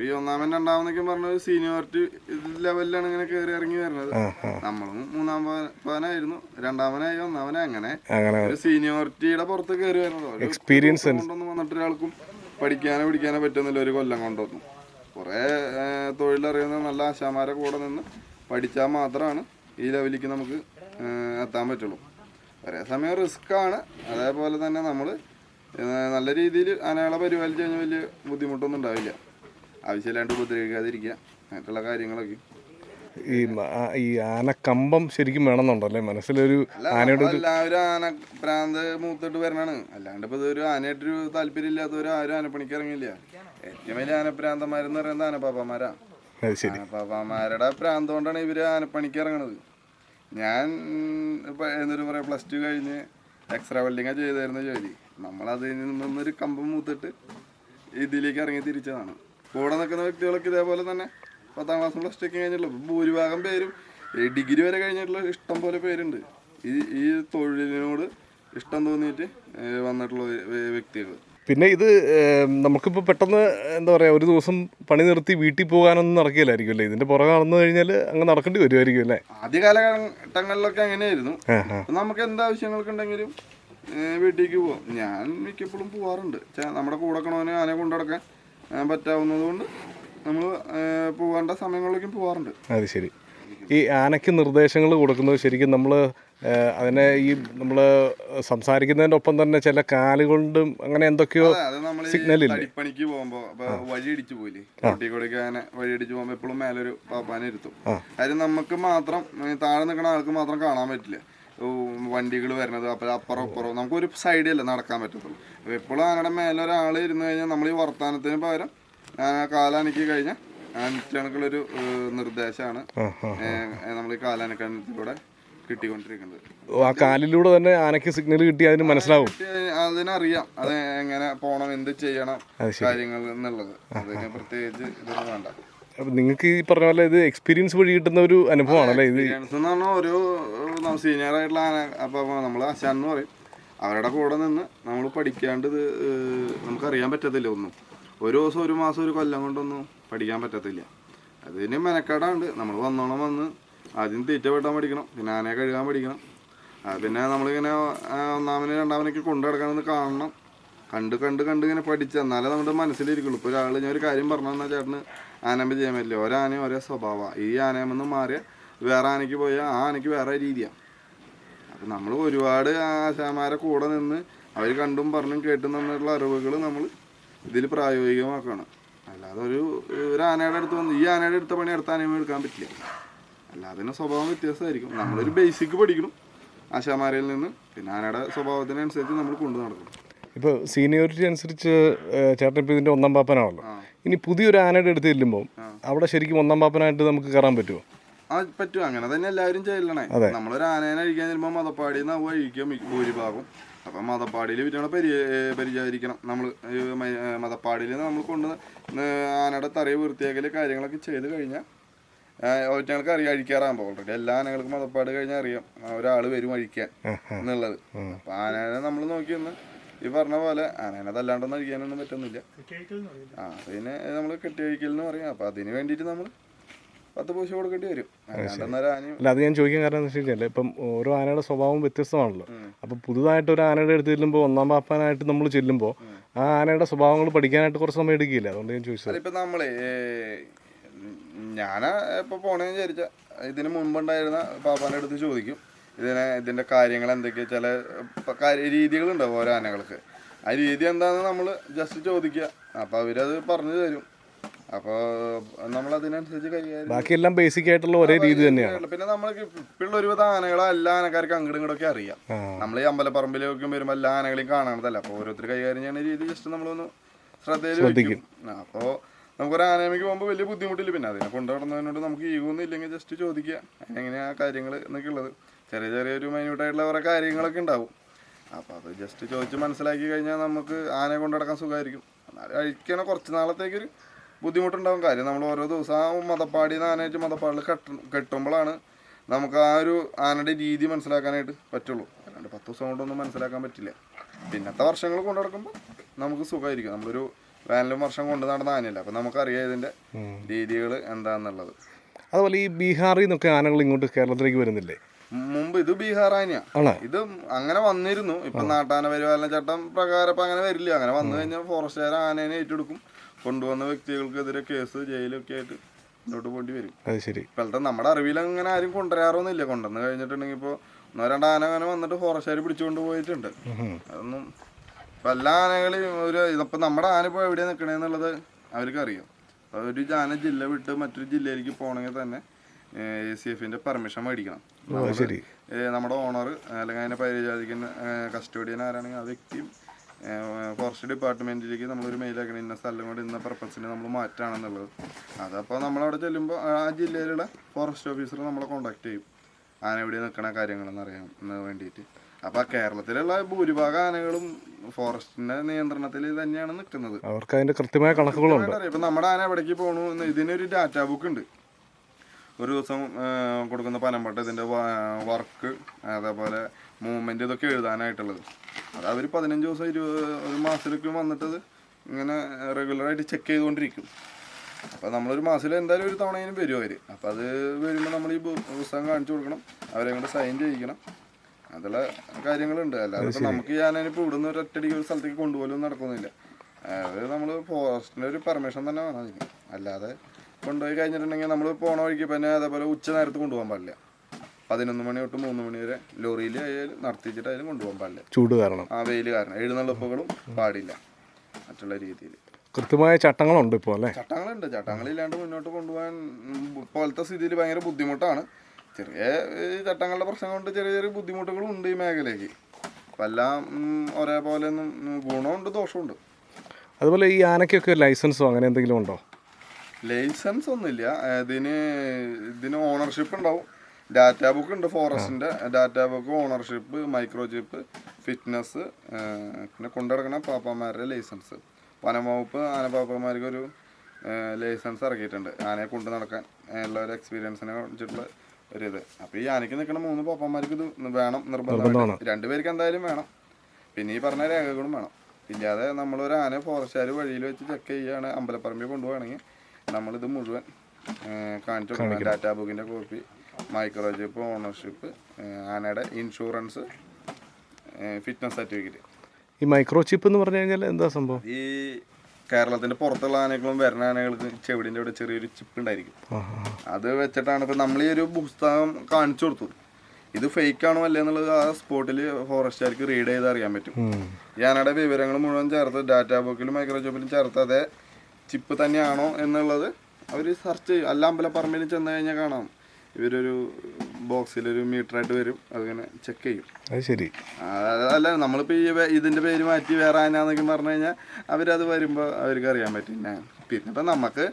ഈ ഒന്നാമൻ രണ്ടാമെന്നൊക്കെ പറഞ്ഞ ഒരു സീനിയോറിറ്റി ലെവലിലാണ് ഇങ്ങനെ കയറി ഇറങ്ങി വരുന്നത്. നമ്മളും മൂന്നാം പവനായിരുന്നു. രണ്ടാമനായി ഒന്നാമനെ അങ്ങനെ അങ്ങനെ. ഒരു സീനിയോറിറ്റിയുടെ പുറത്ത് കയറി വരുന്നത്. എക്സ്പീരിയൻസ് കൊണ്ടൊന്നും വന്നിട്ട് ഒരാൾക്കും പഠിക്കാനോ പിടിക്കാനോ പറ്റുന്നില്ല ഒരു കൊല്ലം കൊണ്ടൊന്നും കുറേ തൊഴിലറിയുന്ന നല്ല ആശാമാരെ കൂടെ നിന്ന് പഠിച്ചാൽ മാത്രമാണ് ഈ ലെവലിലേക്ക് നമുക്ക് എത്താൻ പറ്റുള്ളൂ. ഒരേ സമയം റിസ്ക് ആണ് അതേപോലെ തന്നെ നമ്മൾ നല്ല രീതിയിൽ ആനകളെ പരിപാലിച്ച് കഴിഞ്ഞാൽ വലിയ ബുദ്ധിമുട്ടൊന്നും ഉണ്ടാവില്ല. ആവശ്യമില്ലാണ്ട് ഉപദ്രവിക്കാതിരിക്കുക അങ്ങനെയുള്ള കാര്യങ്ങളൊക്കെ. ഈ ഈ ആനക്കമ്പം ശരിക്കും വേണമെന്നുണ്ടല്ലേ മനസ്സിലൊരു ആനയുടെ എല്ലാവരും ആന പ്രാന്ത് മൂത്തിട്ട് വരണാണ്. അല്ലാണ്ട് ഇപ്പൊ ഇതൊരു ആനയായിട്ടൊരു താല്പര്യം ഇല്ലാത്തവരും ആരും ആനപ്പണിക്ക് ഇറങ്ങില്ല ഏറ്റവും വലിയ ആനപ്രാന്തന്മാരെന്ന് പറയുന്നത് ആനപ്പാപ്പന്മാരാ. ആനപ്പാപ്പന്മാരുടെ പ്രാന്ത് കൊണ്ടാണ് ഇവർ ആനപ്പണിക്ക് ഇറങ്ങണത്. ഞാൻ ഇപ്പൊ എന്നൊരു പറയാം പ്ലസ് ടു കഴിഞ്ഞ് എക്സ്ട്രാ വെൽഡിങ്ങാ ചെയ്തായിരുന്ന ജോലി. നമ്മളതിൽ നിന്നൊരു കമ്പം മൂത്തിട്ട് ഇതിലേക്ക് ഇറങ്ങി തിരിച്ചതാണ്. കൂടെ നിൽക്കുന്ന വ്യക്തികളൊക്കെ ഇതേപോലെ തന്നെ പത്താം ക്ലാസ് പ്ലസ് ടു ഒക്കെ കഴിഞ്ഞിട്ടുള്ള ഭൂരിഭാഗം പേരും ഡിഗ്രി വരെ കഴിഞ്ഞിട്ടുള്ള ഇഷ്ടം പോലെ പേരുണ്ട്. ഈ ഈ തൊഴിലിനോട് ഇഷ്ടം തോന്നിയിട്ട് വന്നിട്ടുള്ള വ്യക്തികൾ പിന്നെ ഇത് നമുക്കിപ്പോൾ പെട്ടെന്ന് എന്താ പറയുക ഒരു ദിവസം പണി നിർത്തി വീട്ടിൽ പോകാനൊന്നും നടക്കില്ലായിരിക്കും അല്ലേ? ഇതിന്റെ പുറകെ നടന്നു കഴിഞ്ഞാൽ അങ്ങ് നടക്കേണ്ടി വരുമായിരിക്കും അല്ലേ? ആദ്യ കാലഘട്ടങ്ങളിലൊക്കെ അങ്ങനെയായിരുന്നു. നമുക്ക് എന്താവശ്യങ്ങൾക്കുണ്ടെങ്കിലും വീട്ടിലേക്ക് പോവാം. ഞാൻ മിക്കപ്പോഴും പോവാറുണ്ട്. നമ്മുടെ കൂടെ കണവന് ആനെ കൊണ്ടുനടക്കാൻ പറ്റാവുന്നത് കൊണ്ട് നമ്മൾ പോകേണ്ട സമയങ്ങളിലേക്കും പോവാറുണ്ട്. അത് ശരി. ഈ ആനയ്ക്ക് നിർദ്ദേശങ്ങൾ കൊടുക്കുന്നത് ശരിക്കും നമ്മൾ അതിനെ ഈ നമ്മൾ സംസാരിക്കുന്നതിന്റെ ഒപ്പം തന്നെ ചില കാലുകൊണ്ടും അങ്ങനെ എന്തൊക്കെയോ സിഗ്നൽ ഇല്ല നമ്മൾ പോകുമ്പോൾ ഇല്ലേ? തടിപ്പണിക്ക് പോകുമ്പോ അപ്പൊ വഴി അടിച്ചു പോയില്ലേ? കുട്ടിക്കൊടിക്ക് അങ്ങനെ വഴി അടിച്ചു പോകുമ്പോ എപ്പോഴും മേലൊരു പാപ്പാനെ ഇരുത്തും. അതിന് നമുക്ക് മാത്രം താഴെ നിൽക്കുന്ന ആൾക്ക് മാത്രം കാണാൻ പറ്റില്ല. വണ്ടികൾ വരുന്നത് അപ്പോൾ അപ്പുറം ഇപ്പുറം. നമുക്ക് ഒരു സൈഡിലല്ല നടക്കാൻ പറ്റത്തുള്ളൂ. അപ്പോൾ എപ്പോഴും അങ്ങനെ മേലെ ഒരാൾ ഇരുന്ന് കഴിഞ്ഞാൽ നമ്മൾ ഈ വർത്താനത്തിന് പകരം കാലാനക്കി കഴിഞ്ഞാൽ ആനക്കണക്കുള്ളൊരു നിർദ്ദേശമാണ് നമ്മൾ ഈ കാലാനക്കണത്തിലൂടെ കിട്ടിക്കൊണ്ടിരിക്കുന്നത്. ഓ, ആ കാലിലൂടെ തന്നെ ആനയ്ക്ക് സിഗ്നൽ കിട്ടി അതിന് മനസ്സിലാവും. അതിനറിയാം. അത് എങ്ങനെ പോണം എന്ത് ചെയ്യണം കാര്യങ്ങൾ എന്നുള്ളത്. അതിന് പ്രത്യേകിച്ച് ഇതൊന്നും വേണ്ട. അപ്പം നിങ്ങൾക്ക് ഈ പറഞ്ഞ പോലെ ഇത് എക്സ്പീരിയൻസ് വഴി കിട്ടുന്ന ഒരു അനുഭവമാണ് അല്ലേ ഇത്? എക്സ്പീരിയൻസ് എന്ന് പറഞ്ഞാൽ ഒരു സീനിയർ ആയിട്ടുള്ള ആന അപ്പോൾ നമ്മൾ ആശാൻ എന്ന് പറയും. അവരുടെ കൂടെ നിന്ന് നമ്മൾ പഠിക്കാണ്ട് ഇത് നമുക്കറിയാൻ പറ്റത്തില്ല ഒന്നും. ഒരു ദിവസം ഒരു മാസം ഒരു കൊല്ലം കൊണ്ടൊന്നും പഠിക്കാൻ പറ്റത്തില്ല. അതിന് മെനക്കേടാണ്ട് നമ്മൾ വന്നോണം വന്ന് ആദ്യം തീറ്റ വെട്ടാൻ പഠിക്കണം പിന്നെ ആനയെ കഴുകാൻ പഠിക്കണം. പിന്നെ നമ്മളിങ്ങനെ ഒന്നാമനെ രണ്ടാമനൊക്കെ കൊണ്ടു കാണണം. കണ്ട് കണ്ട് കണ്ട് ഇങ്ങനെ പഠിച്ച് എന്നാലേ നമ്മുടെ മനസ്സിലിരിക്കുള്ളൂ. ഇപ്പോൾ ഒരാൾ ഞാൻ ഒരു കാര്യം പറഞ്ഞു തന്നാൽ ചേട്ടന് ആനമ്പ് ചെയ്യാൻ പറ്റില്ല. ഒരാനയും ഒരേ സ്വഭാവമാണ് ഈ ആനയമെന്ന് മാറിയ വേറെ ആനയ്ക്ക് പോയാൽ ആ ആനയ്ക്ക് വേറെ രീതിയാണ് അപ്പം നമ്മൾ ഒരുപാട് ആശാമാരെ കൂടെ നിന്ന് അവർ കണ്ടും പറഞ്ഞും കേട്ടും തന്നിട്ടുള്ള അറിവുകൾ നമ്മൾ ഇതിൽ പ്രായോഗികമാക്കണം. അല്ലാതെ ഒരു ഒരു ആനയുടെ അടുത്ത് വന്ന് ഈ ആനയുടെ അടുത്ത പണി അടുത്ത ആനയും എടുക്കാൻ പറ്റില്ല. അല്ലാതെ തന്നെ സ്വഭാവം വ്യത്യാസമായിരിക്കും. നമ്മളൊരു ബേസിക് പഠിക്കണം. ആശാമാരയിൽ നിന്ന് പിന്നെ ആനയുടെ സ്വഭാവത്തിനനുസരിച്ച് നമ്മൾ കൊണ്ടു നടക്കണം. ഇപ്പോൾ സീനിയോറിറ്റി അനുസരിച്ച് ചേട്ടൻ ഇപ്പോൾ ഇതിന്റെ ഒന്നാം പാപ്പനാണല്ലോ. ഇനി പുതിയൊരു ആനയുടെ അടുത്ത് ചെല്ലുമ്പോൾ അവിടെ ശരിക്കും ഒന്നാം പാപ്പനായിട്ട് നമുക്ക് കയറാൻ പറ്റുമോ? ആ പറ്റും. അങ്ങനെ തന്നെ എല്ലാവരും ചെയ്യണേ നമ്മളൊരു ആനയെ അഴിക്കാൻ ചെല്ലുമ്പോൾ മതപ്പാടിയിൽ നിന്ന് അഴിക്കുക മിക്ക ഭൂരിഭാഗം അപ്പം മതപ്പാടിയിൽ വിറ്റണ പരി പരിചാരിക്കണം. നമ്മൾ മതപ്പാടിയിൽ നമ്മൾ കൊണ്ട് ആനയുടെ തറയെ വൃത്തിയാക്കൽ കാര്യങ്ങളൊക്കെ ചെയ്ത് കഴിഞ്ഞാൽ ഒറ്റങ്ങൾക്ക് അറിയാം അഴിക്കാറാകുമ്പോൾ ഓൾറെഡി. എല്ലാ ആനകൾക്കും മതപ്പാട് കഴിഞ്ഞാൽ അറിയാം. ഒരാൾ വരും അഴിക്കാൻ എന്നുള്ളത്. അപ്പം ആനേനെ നമ്മൾ നോക്കി ഒന്ന് ഈ പറഞ്ഞ പോലെ ആനേനെ തല്ലാണ്ടൊന്നും അഴിക്കാനൊന്നും പറ്റുന്നില്ല. ആ പിന്നെ നമ്മൾ കെട്ടിയഴിക്കൽ എന്ന് പറയും. അപ്പൊ അതിന് വേണ്ടിയിട്ട് നമ്മൾ പത്ത് പൂശ കൊടുക്കേണ്ടി വരും. അല്ല അത് ഞാൻ ചോദിക്കാൻ കാരണം എന്താ വെച്ച് കഴിഞ്ഞാൽ ഇപ്പം ഓരോ ആനയുടെ സ്വഭാവം വ്യത്യസ്തമാണല്ലോ. അപ്പം പുതുതായിട്ട് ഒരു ആനയുടെ അടുത്ത് ചെല്ലുമ്പോൾ ഒന്നാം പാപ്പാനായിട്ട് നമ്മൾ ചെല്ലുമ്പോൾ ആ ആനയുടെ സ്വഭാവങ്ങൾ പഠിക്കാനായിട്ട് കുറച്ച് സമയം എടുക്കില്ല? അതുകൊണ്ട് ഞാൻ ചോദിച്ചത്. അതിപ്പോ നമ്മളെ ഞാൻ ഇപ്പൊ പോണേന്ന് വിചാരിച്ച. ഇതിന് മുമ്പുണ്ടായിരുന്ന പാപ്പാന്റെ അടുത്ത് ചോദിക്കും. ഇതിനെ ഇതിന്റെ കാര്യങ്ങൾ എന്തൊക്കെയാ ചില രീതികളുണ്ടാവും ഓരോ ആനകൾക്ക്. ആ രീതി എന്താണെന്ന് നമ്മൾ ജസ്റ്റ് ചോദിക്കുക അപ്പൊ അവരത് പറഞ്ഞു തരും. അപ്പോൾ നമ്മൾ അതിനനുസരിച്ച് കൈകാര്യം ബാക്കിയെല്ലാം ബേസിക് ആയിട്ടുള്ള ഒരേ രീതി തന്നെയാണ്. പിന്നെ നമ്മൾക്ക് ഇപ്പോഴുള്ള ഒരുവിധ ആനകളെ എല്ലാ ആനക്കാർക്കും അങ്ങോട്ടും ഇങ്ങോട്ടൊക്കെ അറിയാം. നമ്മൾ ഈ അമ്പലപ്പറമ്പിലേക്ക് വരുമ്പോൾ എല്ലാ ആനകളെയും കാണണതല്ല. അപ്പോൾ ഓരോരുത്തർ കൈകാര്യം ചെയ്യുന്ന രീതി ജസ്റ്റ് നമ്മളൊന്ന് ശ്രദ്ധയിൽ ശ്രദ്ധിക്കും. അപ്പോൾ നമുക്കൊരു ആനയമയ്ക്ക് പോകുമ്പോൾ വലിയ ബുദ്ധിമുട്ടില്ല. പിന്നെ അതിനെ കൊണ്ടു നടന്നതിനോട് നമുക്ക് ഈഗൊന്നും ഇല്ലെങ്കിൽ ജസ്റ്റ് ചോദിക്കുക. എങ്ങനെയാ കാര്യങ്ങൾ എന്നൊക്കെ ഉള്ളത് ചെറിയ ചെറിയ ഒരു മൈന്യൂട്ടായിട്ടുള്ള കുറേ കാര്യങ്ങളൊക്കെ ഉണ്ടാവും. അപ്പോൾ അത് ജസ്റ്റ് ചോദിച്ച് മനസ്സിലാക്കി കഴിഞ്ഞാൽ നമുക്ക് ആനയെ കൊണ്ടു നടക്കാൻ സുഖമായിരിക്കും. എന്നാലും അഴിക്കണ കുറച്ച് നാളത്തേക്കൊരു ബുദ്ധിമുട്ടുണ്ടാവും. കാര്യം നമ്മൾ ഓരോ ദിവസം ആ മതപ്പാടി ആനയായിട്ട് മതപ്പാടിൽ കെട്ട കെട്ടുമ്പോഴാണ് നമുക്ക് ആ ഒരു ആനയുടെ രീതി മനസ്സിലാക്കാനായിട്ട് പറ്റുള്ളൂ. അല്ലാണ്ട് പത്ത് ദിവസം കൊണ്ടൊന്നും മനസ്സിലാക്കാൻ പറ്റില്ല. പിന്നത്തെ വർഷങ്ങൾ കൊണ്ടു നടക്കുമ്പോൾ നമുക്ക് സുഖമായിരിക്കും. നമ്മളൊരു വേനലും വർഷം കൊണ്ട് നടന്ന ആനയല്ല? അപ്പം നമുക്കറിയാം ഇതിന്റെ രീതികൾ എന്താണെന്നുള്ളത് അതുപോലെ ഈ ബീഹാറിൽ നിന്നൊക്കെ ആനകൾ ഇങ്ങോട്ട് കേരളത്തിലേക്ക് വരുന്നില്ലേ? മുമ്പ് ഇത് ബീഹാർ ആനയാണ് ഇത് അങ്ങനെ വന്നിരുന്നു. ഇപ്പൊ നാട്ടാന പരിപാലന ചട്ടം പ്രകാരം ഇപ്പൊ അങ്ങനെ വരില്ല. അങ്ങനെ വന്നു കഴിഞ്ഞാൽ ഫോറസ്റ്റുകാർ ആനേനെ ഏറ്റെടുക്കും. കൊണ്ടുവന്ന വ്യക്തികൾക്കെതിരെ കേസ് ജയിലൊക്കെ ആയിട്ട് മുന്നോട്ട് പോകേണ്ടി വരും. അത് ശരി. ഇപ്പോഴത്തെ നമ്മുടെ അറിവിൽ അങ്ങനെ ആരും കൊണ്ടുവരാറൊന്നുമില്ല. കൊണ്ടുവന്ന് കഴിഞ്ഞിട്ടുണ്ടെങ്കിൽ ഇപ്പോൾ ഒന്നോ രണ്ടോ ആന അങ്ങനെ വന്നിട്ട് ഫോറസ്റ്റുകാർ പിടിച്ചുകൊണ്ട് പോയിട്ടുണ്ട്. അതൊന്നും ഇപ്പം എല്ലാ ആനകളെയും ഒരു ഇതപ്പൊ നമ്മുടെ ആന ഇപ്പോൾ എവിടെ നിൽക്കണേന്നുള്ളത് അവർക്ക് അറിയാം ഒരു ആന ജില്ല വിട്ട് മറ്റൊരു ജില്ലയിലേക്ക് പോകണമെങ്കിൽ തന്നെ എ സി എഫിന്റെ പെർമിഷൻ മേടിക്കണം. നമ്മുടെ ഓണർ അല്ലെങ്കിൽ അതിനെ പരിചാരിക്കുന്ന കസ്റ്റോഡിയൻ ആരാണെങ്കിൽ ആ വ്യക്തിയും ഫോറസ്റ്റ് ഡിപ്പാർട്ട്മെന്റിലേക്ക് നമ്മളൊരു മെയിൽ അയക്കണം. ഇന്ന സ്ഥലം കൊണ്ട് ഇന്ന പർപ്പസിന് നമ്മൾ മാറ്റാണെന്നുള്ളത്. അതപ്പോൾ നമ്മളവിടെ ചെല്ലുമ്പോൾ ആ ജില്ലയിലുള്ള ഫോറസ്റ്റ് ഓഫീസർ നമ്മളെ കോൺടാക്ട് ചെയ്യും. ആന എവിടെ നിൽക്കണ കാര്യങ്ങളെന്ന് അറിയാൻ വേണ്ടിയിട്ട്. അപ്പോൾ കേരളത്തിലുള്ള ഭൂരിഭാഗം ആനകളും ഫോറസ്റ്റിന്റെ നിയന്ത്രണത്തിൽ തന്നെയാണ് നിൽക്കുന്നത്. അവർക്ക് അതിന്റെ കൃത്യമായ കണക്കുകളുണ്ട്. ഇപ്പൊ നമ്മുടെ ആന എവിടേക്ക് പോകണു ഇതിനൊരു ഡാറ്റാ ബുക്ക് ഉണ്ട്. ഒരു ദിവസം കൊടുക്കുന്ന പനമ്പട്ട് ഇതിന്റെ വർക്ക് അതേപോലെ മൂവ്മെന്റ് ഇതൊക്കെ എഴുതാനായിട്ടുള്ളത്. അത് അവർ പതിനഞ്ച് ദിവസം ഇരുപത് ഒരു മാസത്തിലേക്ക് വന്നിട്ടത് ഇങ്ങനെ റെഗുലറായിട്ട് ചെക്ക് ചെയ്തുകൊണ്ടിരിക്കും. അപ്പോൾ നമ്മളൊരു മാസത്തിൽ എന്തായാലും ഒരു തവണയും വരും അവർ അപ്പോൾ അത് വരുമ്പോൾ നമ്മൾ ഈ പുസ്തകം കാണിച്ചു കൊടുക്കണം. അവരെ കൊണ്ട് സൈൻ ചെയ്യിക്കണം. അതുള്ള കാര്യങ്ങളുണ്ട്. അല്ലാതെ നമുക്ക് ഞാൻ ആനേനിപ്പോൾ ഇവിടുന്ന് ഒരു ഒറ്റടിക്ക് ഒരു സ്ഥലത്തേക്ക് കൊണ്ടുപോലും നടക്കുന്നില്ല. അത് നമ്മൾ ഫോറസ്റ്റിന്റെ ഒരു പെർമിഷൻ തന്നെ വേണം അതിന്. അല്ലാതെ കൊണ്ടുപോയി കഴിഞ്ഞിട്ടുണ്ടെങ്കിൽ നമ്മൾ പോണ വഴിക്ക് പിന്നെ അതേപോലെ ഉച്ച നേരത്ത് കൊണ്ടുപോകാൻ പാടില്ല. പതിനൊന്ന് മണി തൊട്ട് മൂന്ന് മണി വരെ ലോറിയിൽ ആയാലും നടത്തിച്ചിട്ടായാലും കൊണ്ടുപോകാൻ പാടില്ല. ചൂട് കാരണം. ആ വെയിൽ കാരണം. എഴുന്നള്ളപ്പുകളും പാടില്ല മറ്റുള്ള രീതിയിൽ. കൃത്യമായ ചട്ടങ്ങളുണ്ട് ഇപ്പോൾ അല്ലേ? ചട്ടങ്ങളുണ്ട്. ചട്ടങ്ങളില്ലാണ്ട് മുന്നോട്ട് കൊണ്ടുപോകാൻ പോലത്തെ ഇപ്പോഴത്തെ സ്ഥിതിയിൽ ഭയങ്കര ബുദ്ധിമുട്ടാണ്. ചെറിയ ഈ ചട്ടങ്ങളുടെ പ്രശ്നം കൊണ്ട് ചെറിയ ചെറിയ ബുദ്ധിമുട്ടുകളും ഉണ്ട് ഈ മേഖലയ്ക്ക്. അപ്പം എല്ലാം ഒരേപോലെ ഒന്നും ഗുണമുണ്ട് ദോഷമുണ്ട്. അതുപോലെ ഈ ആനയ്ക്കൊക്കെ ലൈസൻസോ അങ്ങനെ എന്തെങ്കിലും ഉണ്ടോ? ലൈസൻസ് ഒന്നുമില്ല. ഇതിന് ഇതിന് ഓണർഷിപ്പ് ഉണ്ടാവും. ഡാറ്റ ബുക്ക് ഉണ്ട് ഫോറസ്റ്റിന്റെ. Data book ownership micro chip fitness പിന്നെ കൊണ്ടുനടക്കുന്ന പാപ്പന്മാരുടെ ലൈസൻസ്. വനംവകുപ്പ് ആന ഒരു ലൈസൻസ് ഇറക്കിയിട്ടുണ്ട്. ആനയെ കൊണ്ടു നടക്കാൻ ഉള്ള ഒരു എക്സ്പീരിയൻസിനെ വെച്ചിട്ടുള്ള ഒരു ഇത് അപ്പോൾ ഈ ആനയ്ക്ക് നിൽക്കുന്ന മൂന്ന് പോപ്പന്മാർക്ക് ഇത് വേണം നിർബന്ധമാണ്. രണ്ടുപേർക്ക് എന്തായാലും വേണം. പിന്നെ ഈ പറഞ്ഞ രേഖകളും വേണം. ഇല്ലാതെ നമ്മളൊരു ആന ഫോറസ്റ്റുകാർ വഴിയിൽ വെച്ച് ചെക്ക് ചെയ്യുകയാണ് അമ്പലപ്പറമ്പിൽ കൊണ്ടുപോകണമെങ്കിൽ നമ്മളിത് മുഴുവൻ കാണിച്ചു കൊടുക്കണം. ഡാറ്റാ ബുക്കിന്റെ കോപ്പി മൈക്രോ ചിപ്പ് ഓണർഷിപ്പ് ആനയുടെ ഇൻഷുറൻസ് ഫിറ്റ്നസ് സർട്ടിഫിക്കറ്റ് ഈ മൈക്രോ ചിപ്പ് എന്ന് പറഞ്ഞു കഴിഞ്ഞാൽ എന്താ സംഭവം? ഈ കേരളത്തിന്റെ പുറത്തുള്ള ആനകളും വരുന്ന ആനകൾക്ക് ചെവിടിന്റെ അവിടെ ചെറിയൊരു ചിപ്പ് ഉണ്ടായിരിക്കും. അത് വെച്ചിട്ടാണ് ഇപ്പൊ നമ്മൾ ഈ ഒരു പുസ്തകം കാണിച്ചു കൊടുത്തു. ഇത് ഫേക്ക് ആണോ അല്ലേ എന്നുള്ളത് ആ സ്പോട്ടിൽ ഫോറസ്റ്റുകാർക്ക് റീഡ് ചെയ്ത് അറിയാൻ പറ്റും. ഞാനവിടെ വിവരങ്ങൾ മുഴുവൻ ചേർത്ത് ഡാറ്റാ ബുക്കിലും മൈക്രോചോപ്പിലും ചേർത്ത് അതേ ചിപ്പ് തന്നെയാണോ എന്നുള്ളത് അവർ സെർച്ച് ചെയ്യും. അല്ല അമ്പലപ്പറമ്പിൽ ചെന്ന് കഴിഞ്ഞാൽ കാണാം. ഇവരൊരു ബോക്സിൽ ഒരു മീറ്ററായിട്ട് വരും അതിങ്ങനെ ചെക്ക് ചെയ്യും. അത് ശരി. അല്ല നമ്മളിപ്പോൾ ഈ ഇതിന്റെ ഇതിന്റെ പേര് മാറ്റി വേറെ ആനാന്നൊക്കെ പറഞ്ഞു കഴിഞ്ഞാൽ അവരത് വരുമ്പോൾ അവർക്ക് അറിയാൻ പറ്റും പിന്നെ ഇപ്പം നമുക്ക്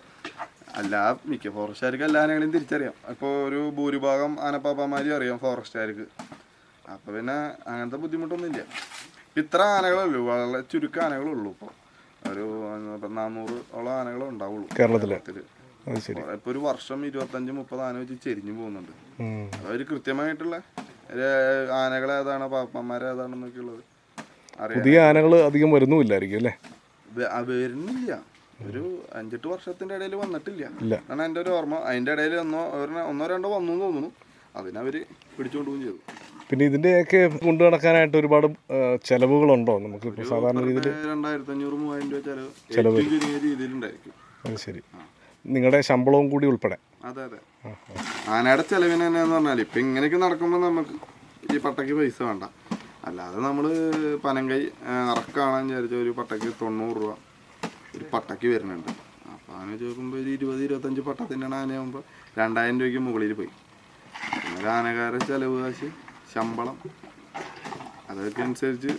എല്ലാ മിക്ക ഫോറസ്റ്റുകാർക്ക് എല്ലാ ആനകളെയും തിരിച്ചറിയാം. ഇപ്പോൾ ഒരു ഭൂരിഭാഗം ആനപ്പാപ്പന്മാരും അറിയാം ഫോറസ്റ്റുകാർക്ക് അപ്പോൾ പിന്നെ അങ്ങനത്തെ ബുദ്ധിമുട്ടൊന്നുമില്ല. ഇത്ര ആനകളേ ഉള്ളൂ വളരെ ചുരുക്കം ആനകളുള്ളൂ ഇപ്പോൾ ഒരു നാനൂറ് ഓളം ആനകളുണ്ടാവുള്ളൂ ഉണ്ടാവുള്ളൂ കേരളത്തിൽ? ഇപ്പോൾ ഒരു വർഷം ഇരുപത്തഞ്ച് മുപ്പത് ആന വെച്ച് ചെരിഞ്ഞു പോകുന്നുണ്ട്. അതൊരു കൃത്യമായിട്ടുള്ള ആനകളെ ഏതാണ് പാപ്പന്മാർ ഏതാണെന്നൊക്കെ ഉള്ളത്. പുതിയ ആനകൾ അധികം വരുന്നുമില്ലായിരിക്കും അല്ലേ? വരുന്നില്ല. ഒരു അഞ്ചെട്ട് വർഷത്തിന്റെ ഇടയിൽ വന്നിട്ടില്ല. എന്നാണ് എന്റെ ഒരു ഓർമ്മ. അതിന്റെ ഇടയിൽ ഒന്നോ ഒന്നോ രണ്ടോ വന്നു തോന്നുന്നു. അതിനവര് പിടിച്ചുകൊണ്ട് പോവുകയും ചെയ്തു. പിന്നെ ഇതിന്റെയൊക്കെ കൊണ്ടു നടക്കാനായിട്ട് ഒരുപാട് ചെലവുകളുണ്ടോ? നമുക്ക് സാധാരണ രീതിയിൽ രണ്ടായിരത്തി അഞ്ഞൂറ് മൂവായിരം രൂപ ചെലവ്. ചെലവ് രീതിയിലുണ്ടായിരിക്കും. അത് ശരി. നിങ്ങളുടെ ശമ്പളവും കൂടി ഉൾപ്പെടെ. അതെ അതെ. ആനയുടെ ചെലവിന് തന്നെ എന്ന് പറഞ്ഞാൽ ഇപ്പൊ ഇങ്ങനെയൊക്കെ നടക്കുമ്പോൾ നമുക്ക് ഈ പട്ടയ്ക്ക് പൈസ വേണ്ട. അല്ലാതെ നമ്മൾ പനങ്കൈ അറക്കാണെന്ന് വിചാരിച്ച ഒരു പട്ടയ്ക്ക് തൊണ്ണൂറ് രൂപ ഒരു പട്ടയ്ക്ക് വരുന്നുണ്ട്. അപ്പൊ ആന ചോദിക്കുമ്പോൾ ഒരു ഇരുപത് ഇരുപത്തഞ്ച് പട്ടത്തിന്റെ ആനയാകുമ്പോൾ രണ്ടായിരം രൂപയ്ക്ക് മുകളിൽ പോയി. പിന്നെ ഒരു ആനക്കാരുടെ ചെലവ് കാശ് ശമ്പളം അതൊക്കെ അനുസരിച്ച്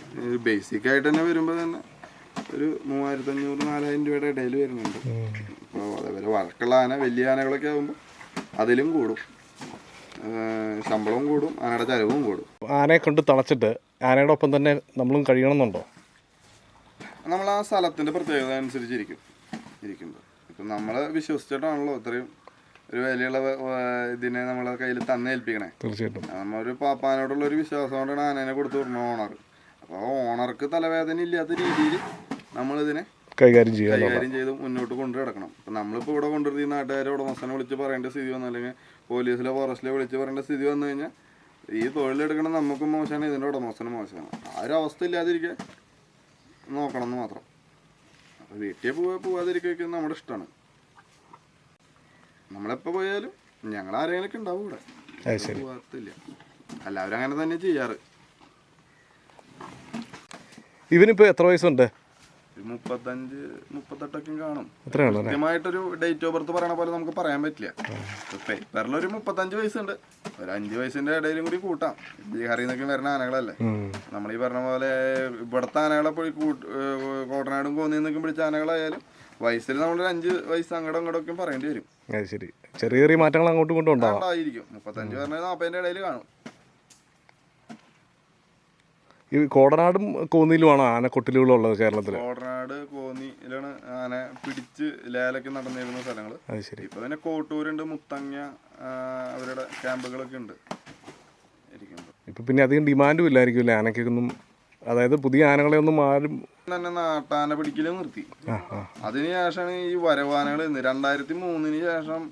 ബേസിക് ആയിട്ട് തന്നെ വരുമ്പോൾ തന്നെ ഒരു മൂവായിരത്തി അഞ്ഞൂറ് നാലായിരം രൂപയുടെ ഇടയിൽ വരുന്നുണ്ട്. അപ്പോൾ അതേപോലെ വഴക്കുള്ള ആന വലിയ ആനകളൊക്കെ ആകുമ്പോൾ അതിലും കൂടും. ശമ്പളവും കൂടും ആനയുടെ ചെലവും കൂടും. ആനയെ കൊണ്ട് തളച്ചിട്ട് ആനയുടെ ഒപ്പം തന്നെ നമ്മളും കഴിയണമെന്നുണ്ടോ? നമ്മൾ ആ സ്ഥലത്തിന്റെ പ്രത്യേകത അനുസരിച്ചിരിക്കും ഇരിക്കുമ്പോൾ ഇപ്പം നമ്മൾ വിശ്വസിച്ചിട്ടാണല്ലോ ഇത്രയും ഒരു വിലയുള്ള ഇതിനെ നമ്മളെ കയ്യിൽ തന്നെ ഏൽപ്പിക്കണേ. തീർച്ചയായിട്ടും. നമ്മളൊരു പാപ്പാനോടുള്ള ഒരു വിശ്വാസം കൊണ്ടാണ് ആനേനെ കൊടുത്തു വിടണ ഓണർ അപ്പോൾ ഓണർക്ക് തലവേദന ഇല്ലാത്ത രീതിയിൽ നമ്മളിതിനെ കൈകാര്യം ചെയ്യുക കൈകാര്യം ചെയ്ത് മുന്നോട്ട് കൊണ്ടു കിടക്കണം ഇപ്പം നമ്മളിപ്പോൾ ഇവിടെ കൊണ്ടുവരുന്ന ഈ നാട്ടുകാരെ ഉടമസ്ഥനെ വിളിച്ച് പറയേണ്ട സ്ഥിതി വന്നു അല്ലെങ്കിൽ പോലീസിലോ ഫോറസ്റ്റിലോ വിളിച്ച് പറയേണ്ട സ്ഥിതി വന്നു കഴിഞ്ഞാൽ ഈ തൊഴിലെടുക്കണം നമുക്കും മോശമാണ് ഇതിന്റെ ഉടമസ്ഥനും മോശമാണ്. ആ ഒരു അവസ്ഥ ഇല്ലാതിരിക്കാൻ നോക്കണം എന്ന് മാത്രം വീട്ടിൽ പോവാ പോവാതിരിക്കുക നമ്മുടെ ഇഷ്ടമാണ്. നമ്മളെപ്പോൾ പോയാലും ഞങ്ങൾ ആരെങ്കിലൊക്കെ ഉണ്ടാവും ഇവിടെ. പോവാത്തില്ല. എല്ലാവരും അങ്ങനെ തന്നെ ചെയ്യാറ്. ഇവനിപ്പോൾ എത്ര വയസ്സുണ്ട്? മുപ്പത്തഞ്ച് മുപ്പത്തെട്ടൊക്കെ കാണും. കൃത്യമായിട്ടൊരു ഡേറ്റ് ഓഫ് ബർത്ത് പറയണ പോലെ നമുക്ക് പറയാൻ പറ്റില്ല. പേപ്പറിലൊരു മുപ്പത്തഞ്ച് വയസ്സുണ്ട്. ഒരു അഞ്ച് വയസ്സിന്റെ ഇടയിലും കൂടി കൂട്ടാം. ബീഹാറിൽ നിന്നൊക്കെ വരുന്ന ആനകളല്ലേ. നമ്മൾ ഈ പറഞ്ഞ പോലെ ഇവിടുത്തെ ആനകളെ പോയി കോട്ടനാടും കോന്നി നിന്നൊക്കെ പിടിച്ച ആനകളായാലും വയസ്സിൽ നമ്മളൊരു അഞ്ച് വയസ്സ് അങ്ങോട്ടും ഒക്കെ പറയേണ്ടി വരും. ശരി. ചെറിയ ചെറിയ മാറ്റങ്ങൾ അങ്ങോട്ടും ഇങ്ങോട്ടും ഉണ്ടാകും മുപ്പത്തഞ്ച് പറഞ്ഞാൽ നാൽപ്പതിന്റെ ഇടയിൽ കാണും. ഈ കോടനാടും കോന്നിയിലുമാണ് ആനക്കൊട്ടിലുകളുള്ളത് കേരളത്തിൽ കോടനാട് കോന്നിയിലാണ് ആന പിടിച്ച് ലേലൊക്കെ നടന്നിരുന്ന സ്ഥലങ്ങൾ അത് ശരി. ഇപ്പൊ പിന്നെ കോട്ടൂരുണ്ട് മുത്തങ്ങ അവരുടെ ക്യാമ്പുകളൊക്കെ ഉണ്ട്. ഇപ്പൊ പിന്നെ അധികം ഡിമാൻഡും ഇല്ലായിരിക്കും അല്ലേ ആനക്കൊന്നും? അതായത് പുതിയ ആനകളെ ഒന്നും ആരും തന്നെ നാട്ടാന പിടിക്കൽ നിർത്തി. ആ ആ. അതിന് ശേഷമാണ് ഈ വരവാനകൾ രണ്ടായിരത്തി മൂന്നിന് ശേഷം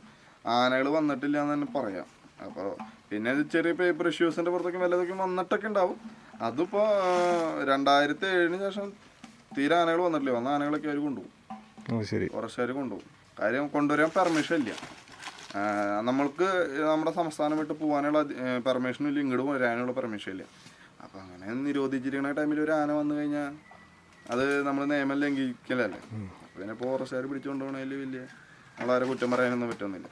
ആനകൾ വന്നിട്ടില്ല എന്ന് തന്നെ പറയാം. അപ്പോൾ പിന്നെ ചെറിയ പേപ്പർ ഇഷ്യൂസിന്റെ പുറത്തൊക്കെ വല്ലതൊക്കെ വന്നിട്ടൊക്കെ ഉണ്ടാവും. അതിപ്പോ രണ്ടായിരത്തി ഏഴിന് ശേഷം തീരെ ആനകൾ വന്നിട്ടില്ല. വന്ന ആനകളൊക്കെ അവർ കൊണ്ടുപോകും. ശരി. ഫോറസ്റ്റുകാർ കൊണ്ടുപോകും. കാര്യം കൊണ്ടുവരാൻ പെർമിഷൻ ഇല്ല. നമ്മൾക്ക് നമ്മുടെ സംസ്ഥാനം വിട്ട് പോകാനുള്ള പെർമിഷനും ഇല്ല. ഇങ്ങോട്ട് വരാനുള്ള പെർമിഷൻ ഇല്ല. അപ്പം അങ്ങനെ നിരോധിച്ചിരിക്കുന്ന ടൈമിൽ ഒരു ആന വന്നു കഴിഞ്ഞാൽ അത് നമ്മൾ നിയമം ലംഘിക്കലല്ലേ? അപ്പം പിന്നെ ഫോറസ്റ്റുകാർ പിടിച്ചുകൊണ്ടുപോകണതിൽ വലിയ നമ്മളാരെ കുറ്റം പറയാനൊന്നും പറ്റുന്നില്ല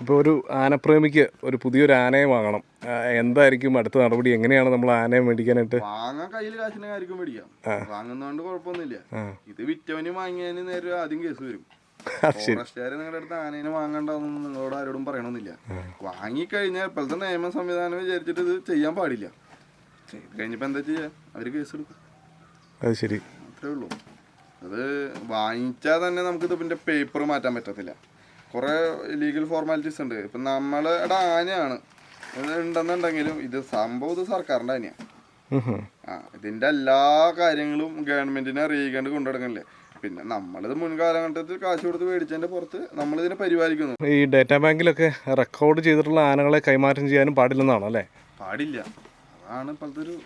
ഇപ്പോൾ ഒരു ആനപ്രേമിക്ക് ഒരു പുതിയൊരു ആനയെ വാങ്ങണം. എന്തായിരിക്കും അടുത്ത നടപടി? എങ്ങനെയാണ് നമ്മൾ ആനയെ മേടിക്കാനായിട്ട്? വാങ്ങാൻ കയ്യിൽ കാശിനെ ആയിരിക്കും മേടിക്കാം. വാങ്ങുന്നതുകൊണ്ട് കുഴപ്പമൊന്നുമില്ല. ഇത് വിറ്റവന് വാങ്ങിയതിന് നേരെ ആദ്യം കേസ് വരും. നിങ്ങളുടെ അടുത്ത് ആനേനെ വാങ്ങണ്ടെന്നൊന്നും നിങ്ങളോട് ആരോടും പറയണമെന്നില്ല വാങ്ങിക്കഴിഞ്ഞാൽ ഇപ്പോഴത്തെ നിയമ സംവിധാനം വിചാരിച്ചിട്ട് ഇത് ചെയ്യാൻ പാടില്ല. ചെയ്ത് കഴിഞ്ഞപ്പോൾ എന്താ ചെയ്യുക അവർ കേസ് എടുക്കും. അത് ശരി. അത്രേ ഉള്ളൂ. അത് വാങ്ങിച്ചാൽ തന്നെ നമുക്കിത് പിന്നെ പേപ്പർ മാറ്റാൻ പറ്റത്തില്ല. കുറേ ലീഗൽ ഫോർമാലിറ്റീസ് ഉണ്ട്. ഇപ്പം നമ്മളുടെ ആനയാണ്. ഉണ്ടെന്നുണ്ടെങ്കിലും ഇത് സംഭവം ഇത് സർക്കാരിന്റെ ആനയാണ് ആ ഇതിന്റെ എല്ലാ കാര്യങ്ങളും ഗവൺമെന്റിനെ അറിയിക്കാണ്ട് കൊണ്ടുനടക്കണില്ലേ? പിന്നെ നമ്മളിത് മുൻകാലഘട്ടത്തിൽ കാശ് കൊടുത്ത് മേടിച്ചതിന്റെ പുറത്ത് നമ്മളിതിനെ പരിപാലിക്കുന്നു. ഈ ഡേറ്റാ ബാങ്കിലൊക്കെ റെക്കോർഡ് ചെയ്തിട്ടുള്ള ആനകളെ കൈമാറ്റം ചെയ്യാനും പാടില്ലെന്നാണോ അല്ലേ? പാടില്ല. അതാണ് ഇപ്പോഴത്തെ ഒരു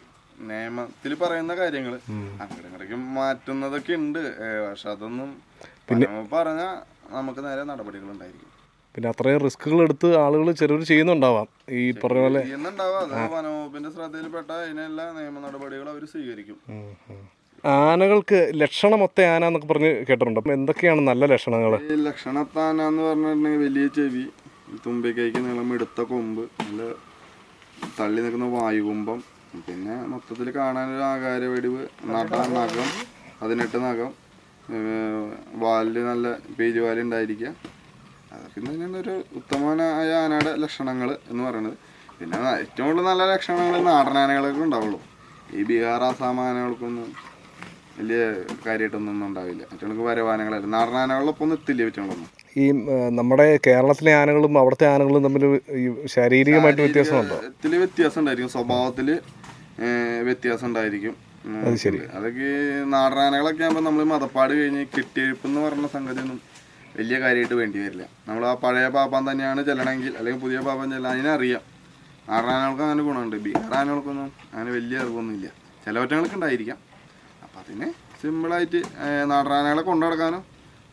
നിയമത്തിൽ പറയുന്ന കാര്യങ്ങൾ അങ്ങോട്ടും ഇങ്ങോട്ടേക്കും മാറ്റുന്നതൊക്കെ ഉണ്ട്. പക്ഷെ അതൊന്നും പറഞ്ഞ നമുക്ക് നേരെ നടപടികൾ ഉണ്ടായിരിക്കും പിന്നെ അത്രയും റിസ്കുകൾ എടുത്ത് ആളുകൾ ചിലർ ചെയ്യുന്നുണ്ടാവാം. ഈ പറഞ്ഞ പോലെ ചെയ്യുന്നുണ്ടാവും. വനവകുപ്പിന്റെ ശ്രദ്ധയിൽപ്പെട്ട അതിനെല്ലാ നിയമ നടപടികൾ അവർ സ്വീകരിക്കും. ആനകൾക്ക് ലക്ഷണം ആനകൾക്ക് ലക്ഷണമൊത്ത ആന എന്നൊക്കെ പറഞ്ഞ് കേട്ടിട്ടുണ്ട്. അപ്പം എന്തൊക്കെയാണ് നല്ല ലക്ഷണങ്ങൾ? ലക്ഷണത്താന എന്ന് പറഞ്ഞിട്ടുണ്ടെങ്കിൽ വലിയ ചെവി തുമ്പിക്കൈക്ക് നീളം എടുത്ത കൊമ്പ് നല്ല തള്ളി നിൽക്കുന്ന വായുകുമ്പം പിന്നെ മൊത്തത്തിൽ കാണാനൊരു ആകാര വെടിവ് നട നഖം പതിനെട്ട് നഖം വാലിൽ നല്ല പേജ് വാലുണ്ടായിരിക്കുക അതൊക്കെ തന്നെയാണ് ഒരു ഉത്തമനായ ആനയുടെ ലക്ഷണങ്ങൾ എന്ന് പറയുന്നത് പിന്നെ ഏറ്റവും കൂടുതൽ നല്ല ലക്ഷണങ്ങൾ നാടൻ ആനകളൊക്കെ ഉണ്ടാവുള്ളൂ. ഈ ബീഹാർ ആസാം ആനകൾക്കൊന്നും വലിയ കാര്യമായിട്ടൊന്നും ഒന്നും ഉണ്ടാവില്ല. മറ്റുള്ളവർക്ക് വരവാനകളായിരുന്നു നാടൻ ആനകളിലൊപ്പം ഒന്നും എത്തില്ല പറ്റുള്ളൂ ഈ നമ്മുടെ കേരളത്തിലെ ആനകളും അവിടുത്തെ ആനകളും തമ്മിൽ ഈ ശാരീരികമായിട്ട് വ്യത്യാസമുണ്ടോ? വ്യത്യാസം ഉണ്ടായിരിക്കും. സ്വഭാവത്തിൽ വ്യത്യാസം ഉണ്ടായിരിക്കും. അത് ശരി. അതൊക്കെ നാടാനകളൊക്കെ ആകുമ്പോൾ നമ്മൾ മതപ്പാട് കഴിഞ്ഞ് കെട്ടിയെഴുപ്പ് എന്ന് പറഞ്ഞ സംഗതിയൊന്നും വലിയ കാര്യമായിട്ട് വേണ്ടി വരില്ല. നമ്മൾ ആ പഴയ പാപ്പാൻ തന്നെയാണ് ചെല്ലണമെങ്കിൽ അല്ലെങ്കിൽ പുതിയ പാപ്പാൻ ചെല്ലാൻ അതിനറിയാം. നാടനാനകൾക്ക് അങ്ങനെ ഗുണമുണ്ട്. ബീഹാർ ആനകൾക്കൊന്നും അങ്ങനെ വലിയ അറിവൊന്നുമില്ല. ചില ഒറ്റങ്ങൾക്ക് ഉണ്ടായിരിക്കാം. അപ്പം അതിന് സിമ്പിളായിട്ട് നാടനാനകളെ കൊണ്ടു നടക്കാനും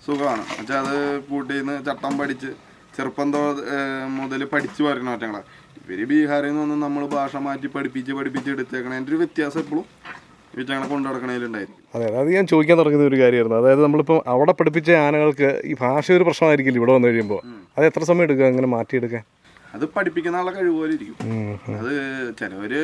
സുഖമാണ്. എന്നുവെച്ചാൽ അത് കൂട്ടിയിൽ നിന്ന് ചട്ടം പഠിച്ച് ചെറുപ്പം തോ മുതൽ പഠിച്ചു വരുന്ന ഒറ്റങ്ങളാണ് ഇവർ ബീഹാറിൽ നിന്നൊന്നും നമ്മൾ ഭാഷ മാറ്റി പഠിപ്പിച്ച് പഠിപ്പിച്ച് എടുത്തേക്കണതിന്റെ ഒരു വ്യത്യാസം എപ്പോഴും കൊണ്ടു നടക്കണതിലുണ്ടായിരിക്കും അതെ അത്. ഞാൻ ചോദിക്കാൻ തുടങ്ങുന്ന ഒരു കാര്യമായിരുന്നു. അതായത് നമ്മളിപ്പോൾ അവിടെ പഠിപ്പിച്ച ആനകൾക്ക് ഈ ഭാഷ ഒരു പ്രശ്നമായിരിക്കില്ല ഇവിടെ വന്നു കഴിയുമ്പോൾ അത് എത്ര സമയം എടുക്കുക അങ്ങനെ മാറ്റിയെടുക്കാൻ? അത് പഠിപ്പിക്കുന്ന ആളെ കഴിവ് പോലെ ഇരിക്കും. അത് ചിലവര്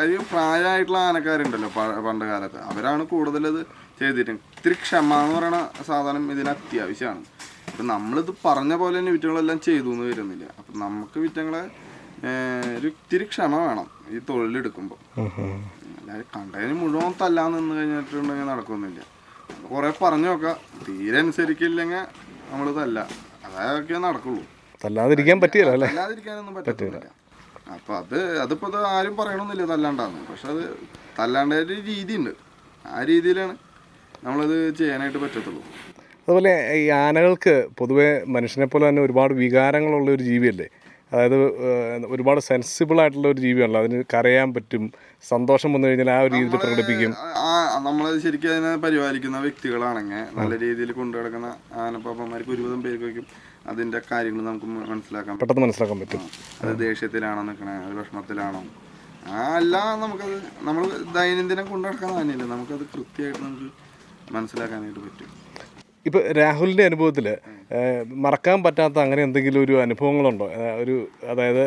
അത് പ്രായമായിട്ടുള്ള ആനക്കാരുണ്ടല്ലോ പണ്ട് കാലത്ത്. അവരാണ് കൂടുതൽ ഇത് ചെയ്തിട്ട്. ഇത്തിരി ക്ഷമ എന്ന് പറയുന്ന സാധനം ഇതിന് അത്യാവശ്യമാണ്. അപ്പം നമ്മളിത് പറഞ്ഞ പോലെ തന്നെ വിറ്റങ്ങളെല്ലാം ചെയ്തു എന്ന് വരുന്നില്ല. അപ്പം നമുക്ക് വിറ്റങ്ങളെ ഒരു ഇത്തിരി ക്ഷമ വേണം ഈ തൊഴിലെടുക്കുമ്പോൾ. അല്ലാതെ കണ്ടതിന് മുഴുവൻ തല്ലാൻ നിന്ന് കഴിഞ്ഞിട്ടുണ്ടെങ്കിൽ നടക്കൊന്നുമില്ല കുറേ പറഞ്ഞു നോക്കാം. തീരെ അനുസരിക്കില്ലെങ്കിൽ നമ്മൾ തല്ല. അതൊക്കെ നടക്കുള്ളൂ. തല്ലാതിരിക്കാൻ പറ്റില്ല അല്ലേ? തല്ലാതിരിക്കാനൊന്നും പറ്റത്തില്ല അപ്പൊ അത് അതിപ്പോ അത് ആരും പറയണമെന്നില്ല തല്ലാണ്ടാന്ന്. പക്ഷെ അത് തല്ലാണ്ട ഒരു രീതി ഉണ്ട് ആ രീതിയിലാണ് നമ്മളത് ചെയ്യാനായിട്ട് പറ്റത്തുള്ളൂ. അതുപോലെ ഈ ആനകൾക്ക് പൊതുവെ മനുഷ്യനെ പോലെ തന്നെ ഒരുപാട് വികാരങ്ങളുള്ള ഒരു ജീവിയല്ലേ? അതായത് ഒരുപാട് സെൻസിബിൾ ആയിട്ടുള്ള ഒരു ജീവിയാണല്ലോ. അതിന് കരയാൻ പറ്റും സന്തോഷം വന്നു കഴിഞ്ഞാൽ ആ ഒരു രീതിയിൽ പ്രകടിപ്പിക്കും. ആ നമ്മളത് ശരിക്കും അതിനെ പരിപാലിക്കുന്ന വ്യക്തികളാണെങ്കിൽ നല്ല രീതിയിൽ കൊണ്ടു കിടക്കുന്ന ആനപ്പാപ്പന്മാർക്ക് ഒരുവിധം പേർക്കും അതിന്റെ കാര്യങ്ങൾ നമുക്ക് മനസ്സിലാക്കാൻ പറ്റും. പെട്ടെന്ന് മനസ്സിലാക്കാൻ പറ്റും. അത് ദേഷ്യത്തിലാണോ നിൽക്കണേ അത് വിഷമത്തിലാണോ? ആ അല്ല നമുക്ക് നമ്മൾ ദൈനംദിനം കൊണ്ടു നടക്കാൻ തന്നെയല്ലേ നമുക്കത് കൃത്യമായിട്ട് നമുക്ക് മനസ്സിലാക്കാനായിട്ട് പറ്റും. ഇപ്പോൾ രാഹുലിന്റെ അനുഭവത്തിൽ മറക്കാൻ പറ്റാത്ത അങ്ങനെ എന്തെങ്കിലും ഒരു അനുഭവങ്ങളുണ്ടോ? ഒരു അതായത്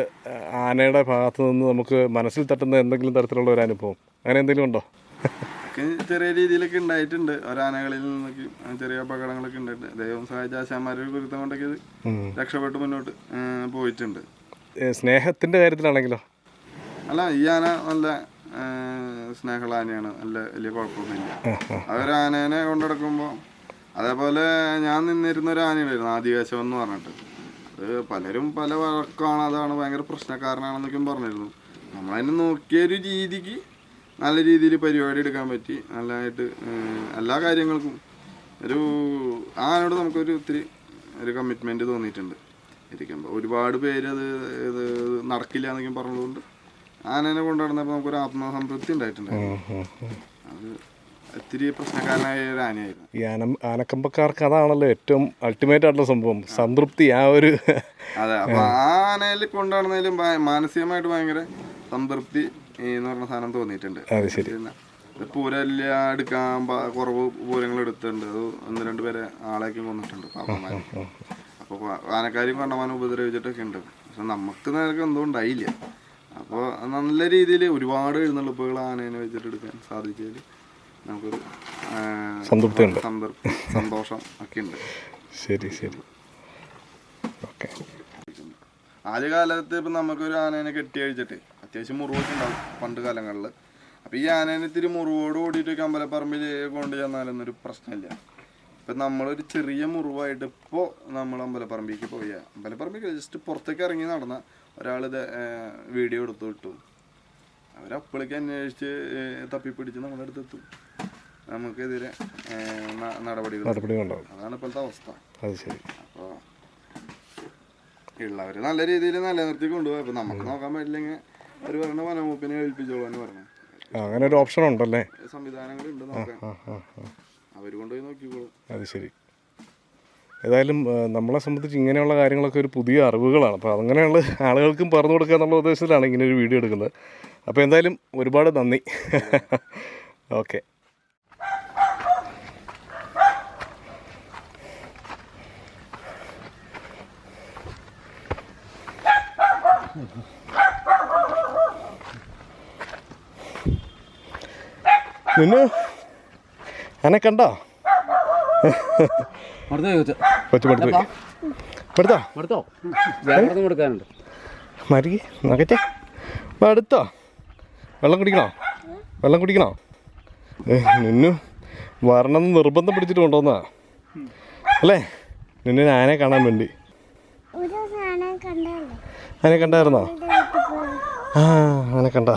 ആനയുടെ ഭാഗത്തു നിന്ന് നമുക്ക് മനസ്സിൽ തട്ടുന്ന എന്തെങ്കിലും തരത്തിലുള്ള ഒരു അനുഭവം? അങ്ങനെ എന്തെങ്കിലും ഉണ്ടോ? ചെറിയ രീതിയിലൊക്കെ ഉണ്ടായിട്ടുണ്ട്. ഒരാനകളിൽ നിന്നൊക്കെ ചെറിയ അപകടങ്ങളൊക്കെ ഉണ്ടായിട്ടുണ്ട്. ദൈവം സഹായിച്ച ആശാന്മാരെ കുരുത്തം കൊണ്ടൊക്കെ ഇത് രക്ഷപ്പെട്ട് മുന്നോട്ട് പോയിട്ടുണ്ട്. സ്നേഹത്തിന്റെ സ്നേഹത്തിന്റെ കാര്യത്തിലാണെങ്കിലോ? അല്ല ഈ ആന നല്ല സ്നേഹമുള്ള ആനയാണ്. നല്ല വലിയ കുഴപ്പമൊന്നുമില്ല. അതൊരു ആനേനെ കൊണ്ടുനടക്കുമ്പോൾ അതേപോലെ ഞാൻ നിന്നിരുന്ന ഒരു ആനയുണ്ടായിരുന്നു ആദിവാസം എന്ന് പറഞ്ഞിട്ട്. അത് പലരും പല വഴക്കാണ് അതാണ് ഭയങ്കര പ്രശ്നക്കാരനാണെന്നൊക്കെ പറഞ്ഞിരുന്നു. നമ്മളതിനെ നോക്കിയ ഒരു രീതിക്ക് നല്ല രീതിയിൽ പരിപാടി എടുക്കാൻ പറ്റി നല്ലതായിട്ട് എല്ലാ കാര്യങ്ങൾക്കും. ഒരു ആനോട് നമുക്കൊരു ഒത്തിരി ഒരു കമ്മിറ്റ്മെന്റ് തോന്നിയിട്ടുണ്ട്. ഇരിക്കുമ്പോൾ ഒരുപാട് പേര് അത് ഇത് നടക്കില്ല എന്നൊക്കെ പറഞ്ഞതുകൊണ്ട് ആനേനെ കൊണ്ടു നടന്നപ്പോൾ നമുക്കൊരു ആത്മസംതൃപ്തി ഉണ്ടായിട്ടുണ്ട് അത് ഒത്തിരി പ്രശ്നക്കാരനായ ഒരു ആനയായിരുന്നു. ഈ ആന ആനക്കമ്പക്കാർക്ക് അതാണല്ലോ ഏറ്റവും അൾട്ടിമേറ്റ് ആയിട്ടുള്ള സംഭവം. സംതൃപ്തി ആ ഒരു അതെ അപ്പൊ ആ. ആനയിൽ കൊണ്ടുനടന്നതിലും മാനസികമായിട്ട് ഭയങ്കര സംതൃപ്തി എന്ന് പറഞ്ഞ സാധനം തോന്നിയിട്ടുണ്ട്. അത് ശരി. പൂരെല്ലാം എടുക്കാൻ കുറവ് പൂരങ്ങൾ എടുത്തിട്ടുണ്ട്. അത് ഒന്ന് രണ്ട് പേരെ ആളേക്ക് കൊന്നിട്ടുണ്ട് അപ്പൊ ആനക്കാരും കണ്ടമാനം ഉപദ്രവിച്ചിട്ടൊക്കെ ഉണ്ട്. പക്ഷെ നമുക്ക് നേരത്തെ എന്തോ ഉണ്ടായില്ല. അപ്പോൾ നല്ല രീതിയിൽ ഒരുപാട് എഴുന്നള്ളിപ്പുകൾ ആനേനെ വെച്ചിട്ട് എടുക്കാൻ സാധിച്ചതിൽ നമുക്കൊരു സംതൃപ്തിയുണ്ട്. സന്തോഷം ഒക്കെ ഉണ്ട്. ശരി ശരി. ഓക്കെ. ആദ്യകാലത്ത് ഇപ്പം നമുക്കൊരു ആനേനെ കെട്ടി അഴിച്ചിട്ട് അത്യാവശ്യം മുറിവൊക്കെ ഉണ്ടാവും പണ്ട് കാലങ്ങളിൽ. അപ്പം ഈ ആനേനെ ഇത്തിരി മുറിവോട് കൂടിയിട്ട് അമ്പലപ്പറമ്പിൽ കൊണ്ട് ചെന്നാലൊന്നും ഒരു പ്രശ്നമില്ല. ഇപ്പം നമ്മളൊരു ചെറിയ മുറിവായിട്ട് ഇപ്പോൾ നമ്മൾ അമ്പലപ്പറമ്പിലേക്ക് പോയ അമ്പലപ്പറമ്പിൽ ജസ്റ്റ് പുറത്തേക്ക് ഇറങ്ങി നടന്ന ഒരാളിത് വീഡിയോ എടുത്തു വിട്ടു. അവരപ്പോഴേക്ക് അന്വേഷിച്ച് തപ്പി പിടിച്ച് നമ്മുടെ അടുത്ത് എത്തും നമുക്കെതിരെ നടപടികൾ ന- നടപടികൾ നടപടി ഉണ്ടാവും. അതാണ് ഇപ്പോഴത്തെ അവസ്ഥ. അത് ശരി. അപ്പോൾ ഉള്ളവർ നല്ല രീതിയിൽ നിലനിർത്തി കൊണ്ടുപോകും അപ്പം നമുക്ക് നോക്കാൻ പറ്റില്ലെങ്കിൽ അവർ പറഞ്ഞ വനവകുപ്പിനെ ഏൽപ്പിച്ചോളൂ എന്ന് പറഞ്ഞു. അങ്ങനെ ഒരു ഓപ്ഷൻ ഉണ്ടല്ലേ? സംവിധാനങ്ങളുണ്ട് നോക്കാൻ അവർ കൊണ്ടുപോയി നോക്കിക്കോളും. അത് ശരി. ഏതായാലും നമ്മളെ സംബന്ധിച്ച് ഇങ്ങനെയുള്ള കാര്യങ്ങളൊക്കെ ഒരു പുതിയ അറിവുകളാണ്. അപ്പോൾ അങ്ങനെയുള്ള ആളുകൾക്കും പറഞ്ഞു കൊടുക്കുക എന്നുള്ള ഉദ്ദേശത്തിലാണ് ഇങ്ങനെ ഒരു വീഡിയോ എടുക്കുന്നത്. അപ്പോൾ എന്തായാലും ഒരുപാട് നന്ദി. (laughs) ഓക്കെ. നിന്നു? എന്നെ കണ്ടോ? മടുത്തോ നോക്കട്ടെ എടുത്തോ? വെള്ളം കുടിക്കണോ? വെള്ളം കുടിക്കണോ? നിന്നു. വരണം നിർബന്ധം പിടിച്ചിട്ട് കൊണ്ടുവന്നാ അല്ലേ? നിന്നെ ആനെ കാണാൻ വേണ്ടി. ആനെ കണ്ടായിരുന്നോ? ആ അങ്ങനെ കണ്ട.